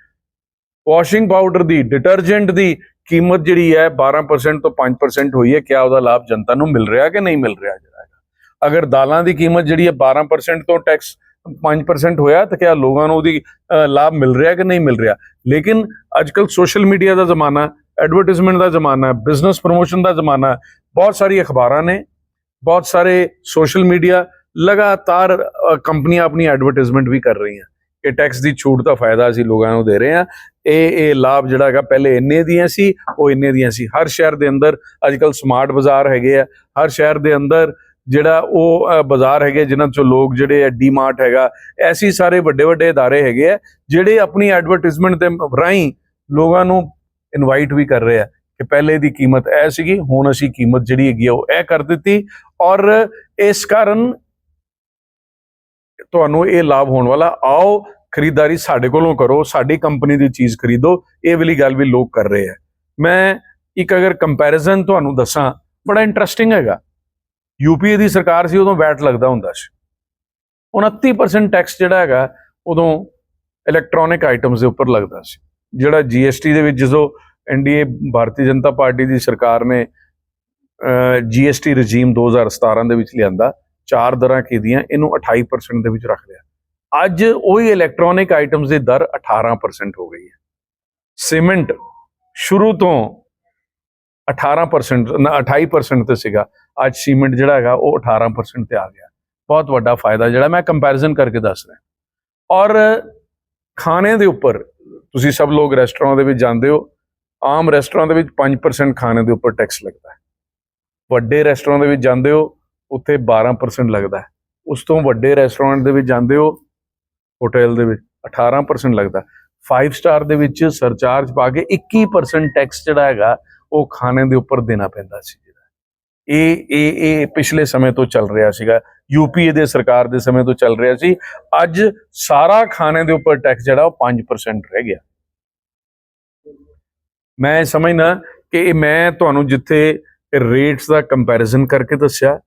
ਵਾਸ਼ਿੰਗ ਪਾਊਡਰ ਦੀ ਡਿਟਰਜੈਂਟ ਦੀ ਕੀਮਤ ਜਿਹੜੀ ਹੈ 12% ਤੋਂ 5% ਹੋਈ ਹੈ ਕਿਆ ਉਹਦਾ ਲਾਭ ਜਨਤਾ ਨੂੰ ਮਿਲ ਰਿਹਾ ਕਿ ਨਹੀਂ ਮਿਲ ਰਿਹਾ ਜਿਹੜਾ ਹੈਗਾ। ਅਗਰ ਦਾਲਾਂ ਦੀ ਕੀਮਤ ਜਿਹੜੀ ਹੈ 12% ਤੋਂ ਟੈਕਸ 5% ਹੋਇਆ ਤਾਂ ਕਿਆ ਲੋਕਾਂ ਨੂੰ ਉਹਦੀ ਲਾਭ ਮਿਲ ਰਿਹਾ ਕਿ ਨਹੀਂ ਮਿਲ ਰਿਹਾ? ਲੇਕਿਨ ਅੱਜਕੱਲ ਸੋਸ਼ਲ ਮੀਡੀਆ ਦਾ ਜ਼ਮਾਨਾ ਐਡਵਰਟਾਈਜ਼ਮੈਂਟ ਦਾ ਜ਼ਮਾਨਾ ਹੈ ਬਿਜ਼ਨਸ ਪ੍ਰੋਮੋਸ਼ਨ ਦਾ ਜ਼ਮਾਨਾ, ਬਹੁਤ ਸਾਰੀ ਅਖਬਾਰਾਂ ਨੇ, ਬਹੁਤ ਸਾਰੇ ਸੋਸ਼ਲ ਮੀਡੀਆ ਲਗਾਤਾਰ ਕੰਪਨੀਆਂ ਆਪਣੀ ਐਡਵਰਟਾਈਜ਼ਮੈਂਟ ਵੀ ਕਰ ਰਹੀਆਂ। ਕਿ ਟੈਕਸ ਦੀ ਛੂਟ ਦਾ ਫਾਇਦਾ ਅਸੀਂ ਲੋਕਾਂ ਨੂੰ ਦੇ ਰਹੇ ਹਾਂ। ਇਹ ਇਹ ਲਾਭ ਜਿਹੜਾ ਹੈਗਾ ਪਹਿਲੇ ਇੰਨੇ ਦੀਆਂ ਸੀ, ਉਹ ਇੰਨੇ ਦੀਆਂ ਸੀ। ਹਰ ਸ਼ਹਿਰ ਦੇ ਅੰਦਰ ਅੱਜਕੱਲ ਸਮਾਰਟ ਬਾਜ਼ਾਰ ਹੈਗੇ ਆ। ਹਰ ਸ਼ਹਿਰ ਦੇ ਅੰਦਰ ਜਿਹੜਾ ਉਹ ਅ, ਬਾਜ਼ਾਰ ਹੈਗੇ ਜਿਨ੍ਹਾਂ ਚੋਂ ਲੋਕ ਜਿਹੜੇ ਆ ਡੀਮਾਰਟ ਹੈਗਾ ਐਸੀ ਸਾਰੇ ਵੱਡੇ ਵੱਡੇ ادارے ਹੈਗੇ ਆ ਜਿਹੜੇ ਆਪਣੀ ਐਡਵਰਟਾਈਜ਼ਮੈਂਟ ਦੇ ਰਾਹੀਂ ਲੋਕਾਂ ਨੂੰ ਇਨਵਾਈਟ ਵੀ ਕਰ ਰਹੇ ਆ ਕਿ ਪਹਿਲੇ ਦੀ ਕੀਮਤ ਇਹ ਸੀਗੀ ਹੁਣ ਅਸੀਂ ਕੀਮਤ ਜਿਹੜੀ ਹੈਗੀ ਆ ਉਹ ਇਹ ਕਰ ਦਿੱਤੀ ਔਰ ਇਸ ਕਾਰਨ ਤੁਹਾਨੂੰ ਇਹ ਲਾਭ ਹੋਣ ਵਾਲਾ ਆਓ ਖਰੀਦਦਾਰੀ ਸਾਡੇ ਕੋਲੋਂ ਕਰੋ ਸਾਡੀ ਕੰਪਨੀ ਦੀ ਚੀਜ਼ ਖਰੀਦੋ ਇਹ ਵਾਲੀ ਗੱਲ ਵੀ ਲੋਕ ਕਰ ਰਹੇ ਆ ਮੈਂ ਇੱਕ ਅਗਰ ਕੰਪੈਰੀਜ਼ਨ ਤੁਹਾਨੂੰ ਦੱਸਾਂ ਬੜਾ ਇੰਟਰਸਟਿੰਗ ਹੈਗਾ ਯੂਪੀਏ ਦੀ ਸਰਕਾਰ ਸੀ, ਉਦੋਂ ਵੈਟ ਲੱਗਦਾ ਹੁੰਦਾ ਸੀ। 29% ਟੈਕਸ ਜਿਹੜਾ ਹੈਗਾ, ਉਦੋਂ ਇਲੈਕਟ੍ਰੋਨਿਕ ਆਈਟਮਸ ਦੇ ਉੱਪਰ ਲੱਗਦਾ ਸੀ। ਜਿਹੜਾ ਜੀਐਸਟੀ ਦੇ ਵਿੱਚ ਜਦੋਂ ਐਨਡੀਏ ਭਾਰਤੀ ਜਨਤਾ ਪਾਰਟੀ ਦੀ ਸਰਕਾਰ ਨੇ ਜੀਐਸਟੀ ਰਜੀਮ 2017 ਦੇ ਵਿੱਚ ਲਿਆਂਦਾ, ਚਾਰ ਦਰਾਂ ਕੀਦੀਆਂ ਇਹਨੂੰ 28% ਦੇ ਵਿੱਚ ਰੱਖ ਲਿਆ। ਅੱਜ ਉਹੀ ਇਲੈਕਟ੍ਰੋਨਿਕ ਆਈਟਮਸ ਦੀ ਦਰ 18% ਹੋ ਗਈ ਹੈ। ਸੀਮੈਂਟ ਸ਼ੁਰੂ ਤੋਂ 18% ਨਾ 28% ਤੇ ਸੀਗਾ। ਅੱਜ ਸੀਮੈਂਟ ਜਿਹੜਾ ਹੈਗਾ ਉਹ 18% ਤੇ ਆ ਗਿਆ। ਬਹੁਤ ਵੱਡਾ ਫਾਇਦਾ ਜਿਹੜਾ ਮੈਂ ਕੰਪੈਰੀਜ਼ਨ ਕਰਕੇ ਦੱਸ ਰਿਹਾ। ਔਰ ਖਾਣੇ ਦੇ ਉੱਪਰ ਤੁਸੀਂ ਸਭ ਲੋਕ ਰੈਸਟੋਰੈਂਟ ਦੇ ਵਿੱਚ ਜਾਂਦੇ ਹੋ, ਆਮ ਰੈਸਟੋਰੈਂਟ ਦੇ ਵਿੱਚ 5% ਖਾਣੇ ਦੇ ਉੱਪਰ ਟੈਕਸ ਲੱਗਦਾ ਹੈ। ਵੱਡੇ ਰੈਸਟੋਰੈਂਟ ਦੇ ਵਿੱਚ ਜਾਂਦੇ ਹੋ, ਉੱਥੇ 12% ਲੱਗਦਾ ਹੈ। ਉਸ ਤੋਂ ਵੱਡੇ ਰੈਸਟੋਰੈਂਟ ਦੇ ਵਿੱਚ ਜਾਂਦੇ ਹੋ ਹੋਟਲ ਦੇ ਵਿੱਚ 18% ਲੱਗਦਾ 5 ਸਟਾਰ ਦੇ ਵਿੱਚ ਸਰਚਾਰਜ ਪਾ ਕੇ 21% ਟੈਕਸ ਜਿਹੜਾ ਹੈਗਾ, ਉਹ ਖਾਣੇ ਦੇ ਉੱਪਰ ਦੇਣਾ ਪੈਂਦਾ ਸੀ। ਇਹ ਇਹ ਇਹ ਪਿਛਲੇ ਸਮੇਂ ਤੋਂ ਚੱਲ ਰਿਹਾ ਸੀਗਾ। ਯੂਪੀਏ ਦੇ ਸਰਕਾਰ ਦੇ ਸਮੇਂ ਤੋਂ ਚੱਲ ਰਿਹਾ ਸੀ। ਅੱਜ ਸਾਰਾ ਖਾਣੇ ਦੇ ਉੱਪਰ ਟੈਕਸ ਜਿਹੜਾ ਉਹ 5% ਰਹਿ ਗਿਆ। ਮੈਂ ਇਹ ਸਮਝਣਾ ਕਿ ਇਹ ਮੈਂ ਤੁਹਾਨੂੰ ਜਿੱਥੇ ਰੇਟਸ ਦਾ ਕੰਪੈਰੀਜ਼ਨ ਕਰਕੇ ਦੱਸਿਆ,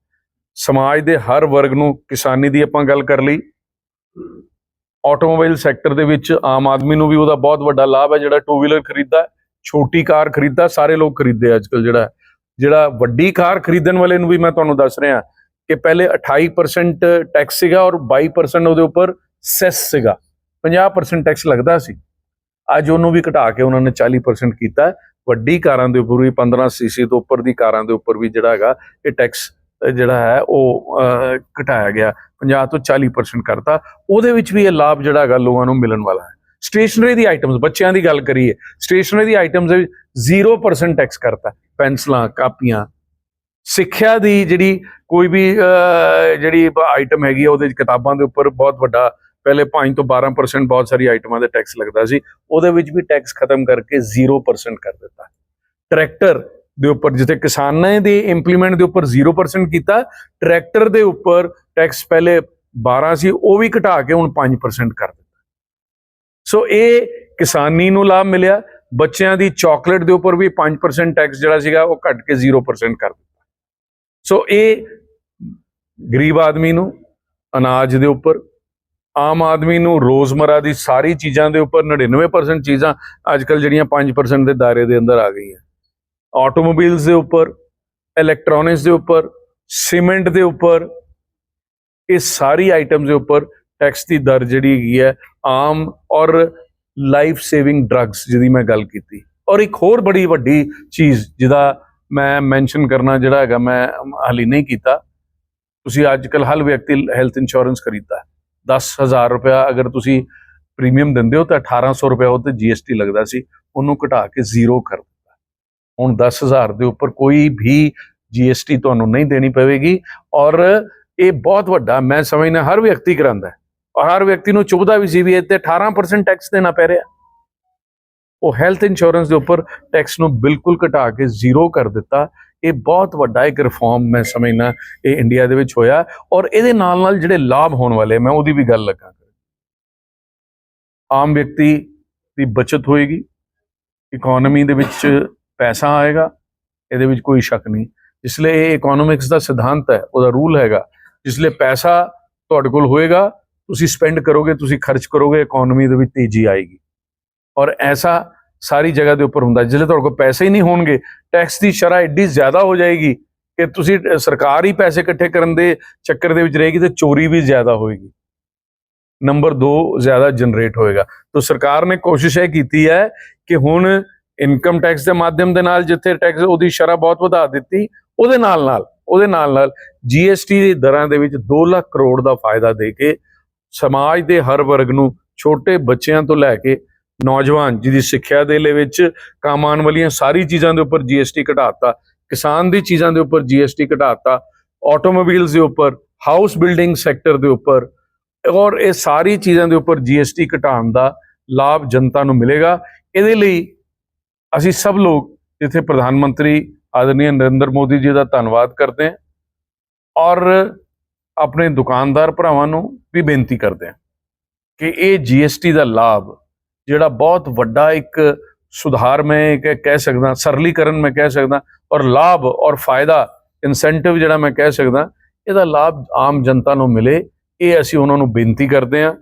ਸਮਾਜ ਦੇ ਹਰ ਵਰਗ ਨੂੰ ਕਿਸਾਨੀ ਦੀ ਆਪਾਂ ਗੱਲ ਕਰ ਲਈ। ਆਟੋਮੋਬਾਈਲ ਸੈਕਟਰ ਦੇ ਵਿੱਚ ਆਮ ਆਦਮੀ ਨੂੰ ਵੀ ਉਹਦਾ ਬਹੁਤ ਵੱਡਾ ਲਾਭ ਹੈ। ਜਿਹੜਾ ਟੂ ਵੀਲਰ ਖਰੀਦਦਾ, ਛੋਟੀ ਕਾਰ ਖਰੀਦਦਾ, ਸਾਰੇ ਲੋਕ ਖਰੀਦਦੇ ਅੱਜਕੱਲ ਜਿਹੜਾ। ਜਿਹੜਾ ਵੱਡੀ ਕਾਰ ਖਰੀਦਣ ਵਾਲੇ ਨੂੰ ਵੀ ਮੈਂ ਤੁਹਾਨੂੰ ਦੱਸ ਰਿਹਾ ਕਿ ਪਹਿਲੇ 28% ਟੈਕਸ ਸੀਗਾ ਔਰ 22% ਉਹਦੇ ਉੱਪਰ ਸੈਸ ਸੀਗਾ। 50% ਟੈਕਸ ਲੱਗਦਾ ਸੀ। ਅੱਜ ਉਹਨੂੰ ਵੀ ਘਟਾ ਕੇ ਉਹਨਾਂ ਨੇ 40% ਕੀਤਾ। ਵੱਡੀ ਕਾਰਾਂ ਦੇ ਉੱਪਰ ਵੀ 15 ਸੀਸੀ ਤੋਂ ਉੱਪਰ ਦੀ ਕਾਰਾਂ ਦੇ ਉੱਪਰ ਵੀ ਜਿਹੜਾ ਹੈਗਾ ਇਹ ਟੈਕਸ ਜਿਹੜਾ ਹੈ ਉਹ ਘਟਾਇਆ ਗਿਆ। 50 ਤੋਂ 40% ਕਰਤਾ। ਉਹਦੇ ਵਿੱਚ ਵੀ ਇਹ ਲਾਭ ਜਿਹੜਾ ਹੈਗਾ ਲੋਕਾਂ ਨੂੰ ਮਿਲਣ ਵਾਲਾ ਹੈ। ਸਟੇਸ਼ਨਰੀ ਦੀ ਆਈਟਮਸ ਬੱਚਿਆਂ ਦੀ ਗੱਲ ਕਰੀਏ ਸਟੇਸ਼ਨਰੀ ਦੀ ਆਈਟਮਸ ਦੇ ਵਿੱਚ 0% ਟੈਕਸ ਕਰਤਾ ਪੈਨਸਲਾਂ ਕਾਪੀਆਂ। ਸਿੱਖਿਆ ਦੀ ਜਿਹੜੀ ਕੋਈ ਵੀ ਜਿਹੜੀ ਆਈਟਮ ਹੈਗੀ ਆ, ਉਹਦੇ ਵਿੱਚ ਕਿਤਾਬਾਂ ਦੇ ਉੱਪਰ ਬਹੁਤ ਵੱਡਾ, ਪਹਿਲੇ 5 ਤੋਂ 12% ਬਹੁਤ ਸਾਰੀ ਆਈਟਮਾਂ ਦੇ ਟੈਕਸ ਲੱਗਦਾ ਸੀ। ਉਹਦੇ ਵਿੱਚ ਵੀ ਟੈਕਸ ਖਤਮ ਕਰਕੇ 0% ਕਰ ਦਿੱਤਾ। ਟਰੈਕਟਰ ਦੇ ਉੱਪਰ, ਜਿੱਥੇ ਕਿਸਾਨਾਂ ਦੇ ਇੰਪਲੀਮੈਂਟ ਦੇ ਉੱਪਰ 0% ਕੀਤਾ ਟਰੈਕਟਰ ਦੇ ਉੱਪਰ ਟੈਕਸ ਪਹਿਲੇ 12 ਸੀ, ਉਹ ਵੀ ਘਟਾ ਕੇ ਹੁਣ 5% ਕਰ ਦਿੱਤਾ। ਸੋ ਇਹ ਕਿਸਾਨੀ ਨੂੰ ਲਾਭ ਮਿਲਿਆ। ਬੱਚਿਆਂ ਦੀ ਚਾਕਲੇਟ ਦੇ ਉੱਪਰ ਵੀ 5% ਟੈਕਸ ਜਿਹੜਾ ਸੀਗਾ, ਉਹ ਘਟ ਕੇ 0% ਕਰ ਦਿੱਤਾ। ਸੋ ਇਹ ਗਰੀਬ ਆਦਮੀ ਨੂੰ ਅਨਾਜ ਦੇ ਉੱਪਰ, ਆਮ ਆਦਮੀ ਨੂੰ ਰੋਜ਼ਮਰਾ ਦੀ ਸਾਰੀ ਚੀਜ਼ਾਂ ਦੇ ਉੱਪਰ 99% ਚੀਜ਼ਾਂ ਅੱਜਕੱਲ ਜਿਹੜੀਆਂ 5% ਦੇ ਦਾਇਰੇ ਦੇ ਅੰਦਰ ਆ ਗਈਆਂ। ਆਟੋਮੋਬਾਈਲਸ ਦੇ ਉੱਪਰ ਇਲੈਕਟ੍ਰੋਨਿਕਸ ਦੇ ਉੱਪਰ ਸੀਮੈਂਟ ਦੇ ਉੱਪਰ, ਇਹ ਸਾਰੀ ਆਈਟਮਸ ਦੇ ਉੱਪਰ ਟੈਕਸ ਦੀ ਦਰ ਜਿਹੜੀ ਹੈਗੀ ਹੈ, ਆਮ ਔਰ ਲਾਈਫ ਸੇਵਿੰਗ ਡਰੱਗਸ ਜਿਹਦੀ ਮੈਂ ਗੱਲ ਕੀਤੀ। ਔਰ ਇੱਕ ਹੋਰ ਬੜੀ ਵੱਡੀ ਚੀਜ਼ ਜਿਹਦਾ ਮੈਂ ਮੈਂਸ਼ਨ ਕਰਨਾ ਜਿਹੜਾ ਹੈਗਾ, ਮੈਂ ਹਾਲੀ ਨਹੀਂ ਕੀਤਾ। ਤੁਸੀਂ ਅੱਜਕੱਲ ਹਰ ਵਿਅਕਤੀ ਹੈਲਥ ਇੰਸ਼ੋਰੈਂਸ ਖਰੀਦਦਾ। ਹੈ 10000 ਰੁਪਇਆ ਅਗਰ ਤੁਸੀਂ ਪ੍ਰੀਮੀਅਮ ਦਿੰਦੇ ਹੋ ਤਾਂ 1800 ਰੁਪਇਆ ਉਹ ਤੇ ਜੀਐਸਟੀ ਲੱਗਦਾ ਸੀ, ਉਹਨੂੰ ਘਟਾ ਕੇ ਜ਼ੀਰੋ ਕਰ ਦਿੱਤਾ। ਹੁਣ 10000 ਦੇ ਉੱਪਰ ਕੋਈ ਵੀ ਜੀਐਸਟੀ ਤੁਹਾਨੂੰ ਨਹੀਂ ਦੇਣੀ ਪਵੇਗੀ। ਔਰ ਇਹ ਬਹੁਤ ਵੱਡਾ, ਮੈਂ ਸਮਝਣਾ ਹਰ ਵਿਅਕਤੀ ਕਰਾਂਦਾ ਔਰ ਹਰ ਵਿਅਕਤੀ ਨੂੰ ਚੁਭਦਾ ਵੀ ਸੀ ਵੀ ਤੇ 18% ਟੈਕਸ ਦੇਣਾ ਪੈ ਰਿਹਾ। ਉਹ ਹੈਲਥ ਇੰਸ਼ੋਰੈਂਸ ਦੇ ਉੱਪਰ ਟੈਕਸ ਨੂੰ ਬਿਲਕੁਲ ਘਟਾ ਕੇ ਜ਼ੀਰੋ ਕਰ ਦਿੱਤਾ। ਇਹ ਬਹੁਤ ਵੱਡਾ ਇੱਕ ਰਿਫਾਰਮ ਮੈਂ ਸਮਝਣਾ ਇਹ ਇੰਡੀਆ ਦੇ ਵਿੱਚ ਹੋਇਆ ਔਰ ਇਹਦੇ ਨਾਲ ਨਾਲ ਜਿਹੜੇ ਲਾਭ ਹੋਣ ਵਾਲੇ, ਮੈਂ ਉਹਦੀ ਵੀ ਗੱਲ ਲੱਗਾ ਆਮ ਵਿਅਕਤੀ ਦੀ ਬਚਤ ਹੋਏਗੀ ਇਕਨੋਮੀ ਦੇ ਵਿੱਚ ਪੈਸਾ ਆਏਗਾ, ਇਹਦੇ ਵਿੱਚ ਕੋਈ ਸ਼ੱਕ ਨਹੀਂ। ਇਸ ਲਈ ਇਹ ਇਕਨੋਮਿਕਸ ਦਾ ਸਿਧਾਂਤ ਹੈ, ਉਹਦਾ ਰੂਲ ਹੈਗਾ। ਜਿਸ ਲਈ ਪੈਸਾ ਤੁਹਾਡੇ ਕੋਲ ਹੋਏਗਾ ਤੁਸੀਂ ਸਪੈਂਡ ਕਰੋਗੇ, ਤੁਸੀਂ ਖਰਚ ਕਰੋਗੇ ਇਕਨੋਮੀ ਦੇ ਵਿੱਚ ਤੇਜ਼ੀ ਆਏਗੀ। ਔਰ ਐਸਾ ਸਾਰੀ ਜਗ੍ਹਾ ਦੇ ਉੱਪਰ ਹੁੰਦਾ ਜਿਲੇ ਤੁਹਾਡੇ ਕੋਲ ਪੈਸੇ ਹੀ ਨਹੀਂ ਹੋਣਗੇ ਟੈਕਸ ਦੀ ਸ਼ਰ੍ਹਾ ਐਡੀ ਜ਼ਿਆਦਾ ਹੋ ਜਾਏਗੀ ਕਿ ਤੁਸੀਂ ਸਰਕਾਰ ਹੀ ਪੈਸੇ ਇਕੱਠੇ ਕਰਨ ਦੇ ਚੱਕਰ ਦੇ ਵਿੱਚ ਰਹੇਗੀ ਤੇ ਚੋਰੀ ਵੀ ਜ਼ਿਆਦਾ ਹੋਏਗੀ। ਨੰਬਰ 2 ਜ਼ਿਆਦਾ ਜਨਰੇਟ ਹੋਏਗਾ। ਤਾਂ ਸਰਕਾਰ ਨੇ ਕੋਸ਼ਿਸ਼ ਇਹ ਕੀਤੀ ਹੈ ਕਿ ਹੁਣ ਇਨਕਮ ਟੈਕਸ ਦੇ ਮਾਧਿਅਮ ਦੇ ਨਾਲ ਜਿੱਥੇ ਟੈਕਸ ਉਹਦੀ ਸ਼ਰ੍ਹਾ ਬਹੁਤ ਵਧਾ ਦਿੱਤੀ, ਉਹਦੇ ਨਾਲ ਨਾਲ ਉਹਦੇ ਨਾਲ ਨਾਲ ਜੀਐਸਟੀ ਦੀ ਦਰਾਂ ਦੇ ਵਿੱਚ 2 ਲੱਖ ਕਰੋੜ ਦਾ ਫਾਇਦਾ ਦੇ ਕੇ ਸਮਾਜ ਦੇ ਹਰ ਵਰਗ ਨੂੰ ਛੋਟੇ ਬੱਚਿਆਂ ਤੋਂ ਲੈ ਕੇ ਨੌਜਵਾਨ ਜਿਹਦੀ ਸਿੱਖਿਆ ਦੇ ਲਈ ਵਿੱਚ ਕੰਮ ਆਉਣ ਵਾਲੀਆਂ ਸਾਰੀ ਚੀਜ਼ਾਂ ਦੇ ਉੱਪਰ ਜੀਐਸਟੀ ਘਟਾਤਾ ਕਿਸਾਨ ਦੀ ਚੀਜ਼ਾਂ ਦੇ ਉੱਪਰ ਜੀਐਸਟੀ ਘਟਾਤਾ ਆਟੋਮੋਬਾਈਲਸ ਦੇ ਉੱਪਰ ਹਾਊਸ ਬਿਲਡਿੰਗ ਸੈਕਟਰ ਦੇ ਉੱਪਰ, ਔਰ ਇਹ ਸਾਰੀ ਚੀਜ਼ਾਂ ਦੇ ਉੱਪਰ ਜੀਐਸਟੀ ਘਟਾਉਣ ਦਾ ਲਾਭ ਜਨਤਾ ਨੂੰ ਮਿਲੇਗਾ। ਇਹਦੇ ਲਈ ਅਸੀਂ ਸਭ ਲੋਕ ਜਿੱਥੇ ਪ੍ਰਧਾਨ ਮੰਤਰੀ ਆਦਰਨੀय ਨਰਿੰਦਰ ਮੋਦੀ ਜੀ ਦਾ ਧੰਨਵਾਦ ਕਰਦੇ ਹਾਂ। ਔਰ ਆਪਣੇ ਦੁਕਾਨਦਾਰ ਭਰਾਵਾਂ ਨੂੰ ਵੀ ਬੇਨਤੀ ਕਰਦੇ ਹਾਂ ਕਿ ਇਹ ਜੀਐਸਟੀ ਦਾ ਲਾਭ, ਜਿਹੜਾ ਬਹੁਤ ਵੱਡਾ ਇੱਕ ਸੁਧਾਰ ਮੈਂ ਇਹ ਕਹਿ ਸਕਦਾ, ਸਰਲੀਕਰਨ ਮੈਂ ਕਹਿ ਸਕਦਾ ਔਰ ਲਾਭ ਔਰ ਫਾਇਦਾ ਇਨਸੈਂਟਿਵ ਜਿਹੜਾ ਮੈਂ ਕਹਿ ਸਕਦਾ, ਇਹਦਾ ਲਾਭ ਆਮ ਜਨਤਾ ਨੂੰ ਮਿਲੇ, ਇਹ ਅਸੀਂ ਉਹਨਾਂ ਨੂੰ ਬੇਨਤੀ ਕਰਦੇ ਹਾਂ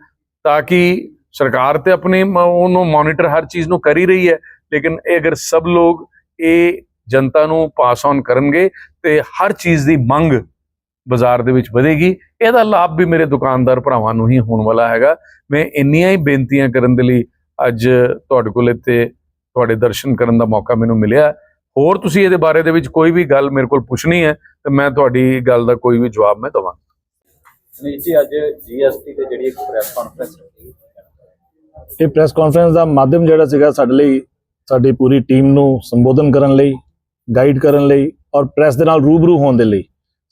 ਤਾਂ ਕਿ ਸਰਕਾਰ ਤੇ ਆਪਣੇ ਉਹਨੂੰ ਮੋਨੀਟਰ ਹਰ ਚੀਜ਼ ਨੂੰ ਕਰ ਹੀ ਰਹੀ ਹੈ, ਲੇਕਿਨ ਇਹ ਅਗਰ ਸਭ ਲੋਕ ਇਹ ਜਨਤਾ ਨੂੰ ਪਾਸ ਔਨ ਕਰਨਗੇ ਤੇ ਹਰ ਚੀਜ਼ ਦੀ ਮੰਗ ਬਾਜ਼ਾਰ ਦੇ ਵਿੱਚ ਵਧੇਗੀ। ਇਹਦਾ ਲਾਭ ਵੀ ਮੇਰੇ ਦੁਕਾਨਦਾਰ ਭਰਾਵਾਂ ਨੂੰ ਹੀ ਹੋਣ ਵਾਲਾ ਹੈਗਾ। ਮੈਂ ਇੰਨੀਆਂ ਹੀ ਬੇਨਤੀਆਂ ਕਰਨ ਦੇ ਲਈ ਅੱਜ ਤੁਹਾਡੇ ਕੋਲ ਇੱਥੇ ਤੁਹਾਡੇ ਦਰਸ਼ਨ ਕਰਨ ਦਾ ਮੌਕਾ ਮੈਨੂੰ ਮਿਲਿਆ। ਹੋਰ ਤੁਸੀਂ ਇਹਦੇ ਬਾਰੇ ਦੇ ਵਿੱਚ ਕੋਈ ਵੀ ਗੱਲ ਮੇਰੇ ਕੋਲ ਪੁੱਛਣੀ ਹੈ ਤੇ ਮੈਂ ਤੁਹਾਡੀ ਗੱਲ ਦਾ ਕੋਈ ਵੀ ਜਵਾਬ ਮੈਂ ਦਵਾਂ।
ਸੁਨੀਲ ਜੀ ਅੱਜ ਜੀਐਸਟੀ ਤੇ ਜਿਹੜੀ ਇੱਕ ਪ੍ਰੈਸ ਕਾਨਫਰੰਸ
ਇਹ ਪ੍ਰੈਸ ਕਾਨਫਰੰਸ ਦਾ ਮਾਧਿਅਮ ਜਿਹੜਾ ਸੀਗਾ ਸਾਡੇ ਲਈ ਸਾਡੀ ਪੂਰੀ ਟੀਮ ਨੂੰ ਸੰਬੋਧਨ ਕਰਨ ਲਈ ਗਾਈਡ ਕਰਨ ਲਈ ਔਰ ਪ੍ਰੈਸ ਦੇ ਨਾਲ ਰੂਬਰੂ ਹੋਣ ਦੇ ਲਈ।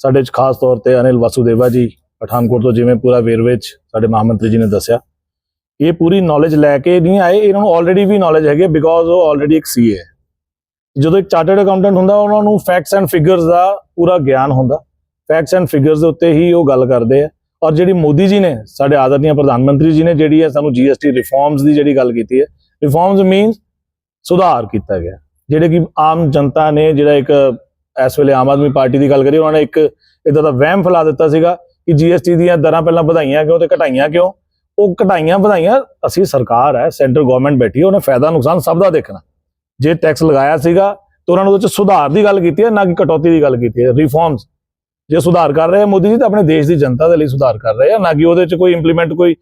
ਸਾਡੇ ਚ ਖਾਸ ਤੌਰ ਤੇ ਅਨਿਲ ਵਾਸੂਦੇਵਾ ਜੀ, ਪਠਾਨਕੋਟ ਤੋਂ ਜਿਵੇਂ ਪੂਰਾ ਵੇਰਵੇ ਚ ਸਾਡੇ ਮਹਾਮੰਤਰੀ ਜੀ ਨੇ ਦੱਸਿਆ। ਇਹ ਪੂਰੀ ਨੌਲੇਜ ਲੈ ਕੇ ਨਹੀਂ ਆਏ, ਇਹਨਾਂ ਨੂੰ ਆਲਰੇਡੀ ਵੀ ਨੌਲੇਜ ਹੈਗੀ ਬਿਕੋਜ਼ ਉਹ ਆਲਰੇਡੀ ਇੱਕ ਸੀਏ ਹੈ। ਜਦੋਂ ਇੱਕ ਚਾਰਟਰਡ ਅਕਾਊਂਟੈਂਟ ਹੁੰਦਾ, ਉਹਨਾਂ ਨੂੰ ਫੈਕਟਸ ਐਂਡ ਫਿਗਰਸ ਦਾ ਪੂਰਾ ਗਿਆਨ ਹੁੰਦਾ। ਫੈਕਟਸ ਐਂਡ ਫਿਗਰਸ ਦੇ ਉੱਤੇ ਹੀ ਉਹ ਗੱਲ ਕਰਦੇ ਆ। ਔਰ ਜਿਹੜੀ ਮੋਦੀ ਜੀ ਨੇ, ਸਾਡੇ ਆਦਰਨੀय ਪ੍ਰਧਾਨ ਮੰਤਰੀ ਜੀ ਨੇ ਜਿਹੜੀ ਹੈ ਸਾਨੂੰ ਜੀਐਸਟੀ ਰਿਫਾਰਮਸ ਦੀ ਜਿਹੜੀ ਗੱਲ ਕੀਤੀ ਹੈ ਰਿਫਾਰਮਸ ਮੀਨਸ ਸੁਧਾਰ ਕੀਤਾ ਗਿਆ। ਜਿਹੜੇ ਕਿ ਆਮ ਜਨਤਾ ਨੇ ਜਿਹੜਾ ਇੱਕ ਇਸ ਵੇਲੇ ਆਮ ਆਦਮੀ ਪਾਰਟੀ ਦੀ ਗੱਲ ਕਰੀਏ, ਉਹਨਾਂ ਨੇ ਇੱਕ ਇਦਾਂ ਦਾ ਵਹਿਮ ਫੈਲਾ ਦਿੱਤਾ ਸੀਗਾ ਕਿ ਜੀਐਸਟੀ ਦੀਆਂ ਦਰਾਂ ਪਹਿਲਾਂ ਵਧਾਈਆਂ ਕਿਉਂ ਤੇ ਘਟਾਈਆਂ ਕਿਉਂ? ਉਹ ਘਟਾਈਆਂ ਵਧਾਈਆਂ ਅਸੀਂ ਸਰਕਾਰ ਹੈ, ਸੈਂਟਰ ਗਵਰਨਮੈਂਟ ਬੈਠੀ ਹੈ, ਉਹਨੇ ਫਾਇਦਾ ਨੁਕਸਾਨ ਸਭ ਦਾ ਦੇਖਣਾ। ਜੇ ਟੈਕਸ ਲਗਾਇਆ ਸੀਗਾ, ਤਾਂ ਉਹਨਾਂ ਨੇ ਉਹਦੇ ਚ ਸੁਧਾਰ ਦੀ ਗੱਲ ਕੀਤੀ ਹੈ, ਨਾ ਕਿ ਕਟੌਤੀ ਦੀ ਗੱਲ ਕੀਤੀ ਹੈ ਰਿਫਾਰਮਸ ਜੇ ਸੁਧਾਰ ਕਰ ਰਹੇ ਆ ਮੋਦੀ ਜੀ, ਤਾਂ ਆਪਣੇ ਦੇਸ਼ ਦੀ ਜਨਤਾ ਦੇ ਲਈ ਸੁਧਾਰ ਕਰ ਰਹੇ ਆ ਨਾ ਕਿ ਉਹਦੇ ਚ ਕੋਈ ਇੰਪਲੀਮੈਂਟ ਕੋਈ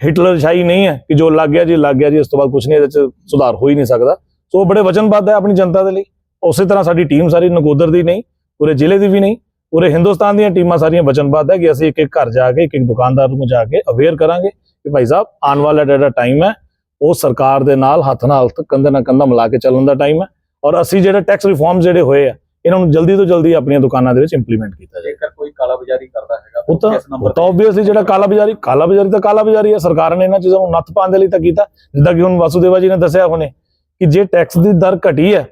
ਹਿਟਲਰ ਸ਼ਾਹੀ ਨਹੀਂ ਹੈ ਕਿ ਜੋ ਲੱਗ ਗਿਆ ਜੀ, ਲੱਗ ਗਿਆ ਜੀ, ਇਸ ਤੋਂ ਬਾਅਦ ਕੁਝ ਨਹੀਂ, ਇਹਦੇ ਚ ਸੁਧਾਰ ਹੋ ਹੀ ਨਹੀਂ ਸਕਦਾ। ਸੋ ਉਹ ਬੜੇ ਵਚਨਬੱਧ ਹੈ ਆਪਣੀ ਜਨਤਾ ਦੇ ਲਈ। ਉਸੇ ਤਰ੍ਹਾਂ ਸਾਡੀ ਟੀਮ ਸਾਰੀ ਨਗੋਦਰ ਦੀ ਨਹੀਂ ਪੂਰੇ ਜ਼ਿਲ੍ਹੇ ਦੀ ਵੀ ਨਹੀਂ ਪੂਰੇ ਹਿੰਦੁਸਤਾਨ ਦੀਆਂ ਟੀਮਾਂ ਸਾਰੀਆਂ ਵਚਨਬੱਧ ਹੈ ਕਿ ਅਸੀਂ ਇੱਕ ਇੱਕ ਘਰ ਜਾ ਕੇ ਇੱਕ ਇੱਕ ਦੁਕਾਨਦਾਰ ਨੂੰ ਜਾ ਕੇ ਅਵੇਅਰ ਕਰਾਂਗੇ ਕਿ ਭਾਈ ਸਾਹਿਬ ਆਉਣ ਵਾਲਾ ਜਿਹੜਾ ਟਾਈਮ ਹੈ ਉਹ ਸਰਕਾਰ ਦੇ ਨਾਲ ਹੱਥ ਨਾਲ ਹੱਥ ਕੰਧੇ ਨਾਲ ਕੰਧਾ ਮਿਲਾ ਕੇ ਚੱਲਣ ਦਾ ਟਾਈਮ ਹੈ ਔਰ ਅਸੀਂ ਜਿਹੜੇ ਟੈਕਸ ਰਿਫਾਰਮ ਜਿਹੜੇ ਹੋਏ ਆ ਇਹਨਾਂ ਨੂੰ ਜਲਦੀ ਤੋਂ ਜਲਦੀ ਆਪਣੀਆਂ ਦੁਕਾਨਾਂ ਦੇ ਵਿੱਚ ਇੰਪਲੀਮੈਂਟ ਕੀਤਾ ਜਾਏ
ਜੇਕਰ ਕੋਈ ਕਾਲਾਬਾਜ਼ਾਰੀ ਕਰਦਾ ਹੈਗਾ
ਤਾਂ ਤਾਂ ਆਬਵੀਅਸਲੀ ਜਿਹੜਾ ਕਾਲਾ ਬਾਜ਼ਾਰੀ ਕਾਲਾ ਬਾਜ਼ਾਰੀ ਤਾਂ ਕਾਲਾ ਬਾਜ਼ਾਰੀ ਹੈ ਸਰਕਾਰ ਨੇ ਇਹਨਾਂ ਚੀਜ਼ਾਂ ਨੂੰ ਨੱਥ ਪਾਉਣ ਦੇ ਲਈ ਤਾਂ ਕੀਤਾ ਜਿੱਦਾਂ ਕਿ ਹੁਣ ਵਾਸੂਦੇਵਾ ਜੀ ਨੇ ਦੱਸਿਆ ਹੁਣੇ ਕਿ ਜੇ ਟੈਕਸ ਦੀ ਦਰ ਘਟੀ ਹੈ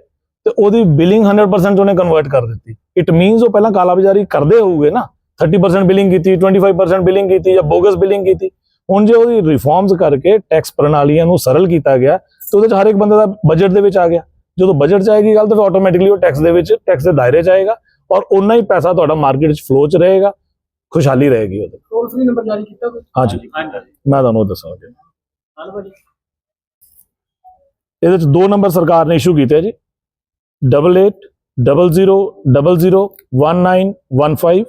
ਤੇ ਉਹਦੀ ਬਿਲਿੰਗ 100% ਉਹਨੇ ਕਨਵਰਟ ਕਰ ਦਿੱਤੀ। ਇਟ ਮੀਨਸ ਉਹ ਪਹਿਲਾਂ ਕਾਲਾ ਬਾਜ਼ਾਰੀ ਕਰਦੇ ਹੋਊਗੇ ਨਾ 30% ਬਿਲਿੰਗ ਕੀਤੀ 25% ਬਿਲਿੰਗ ਕੀਤੀ ਜਾਂ ਬੋਗਸ ਬਿਲਿੰਗ ਕੀਤੀ। ਹੁਣ ਜੇ ਉਹਦੀ ਰਿਫਾਰਮਸ ਕਰਕੇ ਟੈਕਸ ਪ੍ਰਣਾਲੀਆਂ ਨੂੰ ਸਰਲ ਕੀਤਾ ਗਿਆ ਤੇ ਉਹਦੇ ਚ ਹਰ ਇੱਕ ਬੰਦੇ ਦਾ ਬਜਟ ਦੇ ਵਿੱਚ ਆ ਗਿਆ। ਜਦੋਂ ਬਜਟ ਚ ਆਏਗੀ ਗੱਲ ਤਾਂ ਫਿਰ ਆਟੋਮੈਟਿਕਲੀ ਉਹ ਟੈਕਸ ਦੇ ਵਿੱਚ ਟੈਕਸ ਦੇ ਦਾਇਰੇ ਚ ਆਏਗਾ ਔਰ ਉਨਾ ਹੀ ਪੈਸਾ ਤੁਹਾਡਾ ਮਾਰਕੀਟ ਚ ਫਲੋ ਚ ਰਹੇਗਾ ਖੁਸ਼ਹਾਲੀ ਰਹੇਗੀ ਉਹਦੇ
ਟੋਲ ਫ੍ਰੀ ਨੰਬਰ ਜਾਰੀ ਕੀਤਾ ਕੋਈ?
ਹਾਂਜੀ ਮੈਂ ਤੁਹਾਨੂੰ ਉਹ ਦੱਸਾਂਗਾ ਇਹਦੇ ਚ ਦੋ ਨੰਬਰ ਸਰਕਾਰ ਨੇ ਇਸ਼ੂ ਕੀਤੇ ਜੀ। 8800001915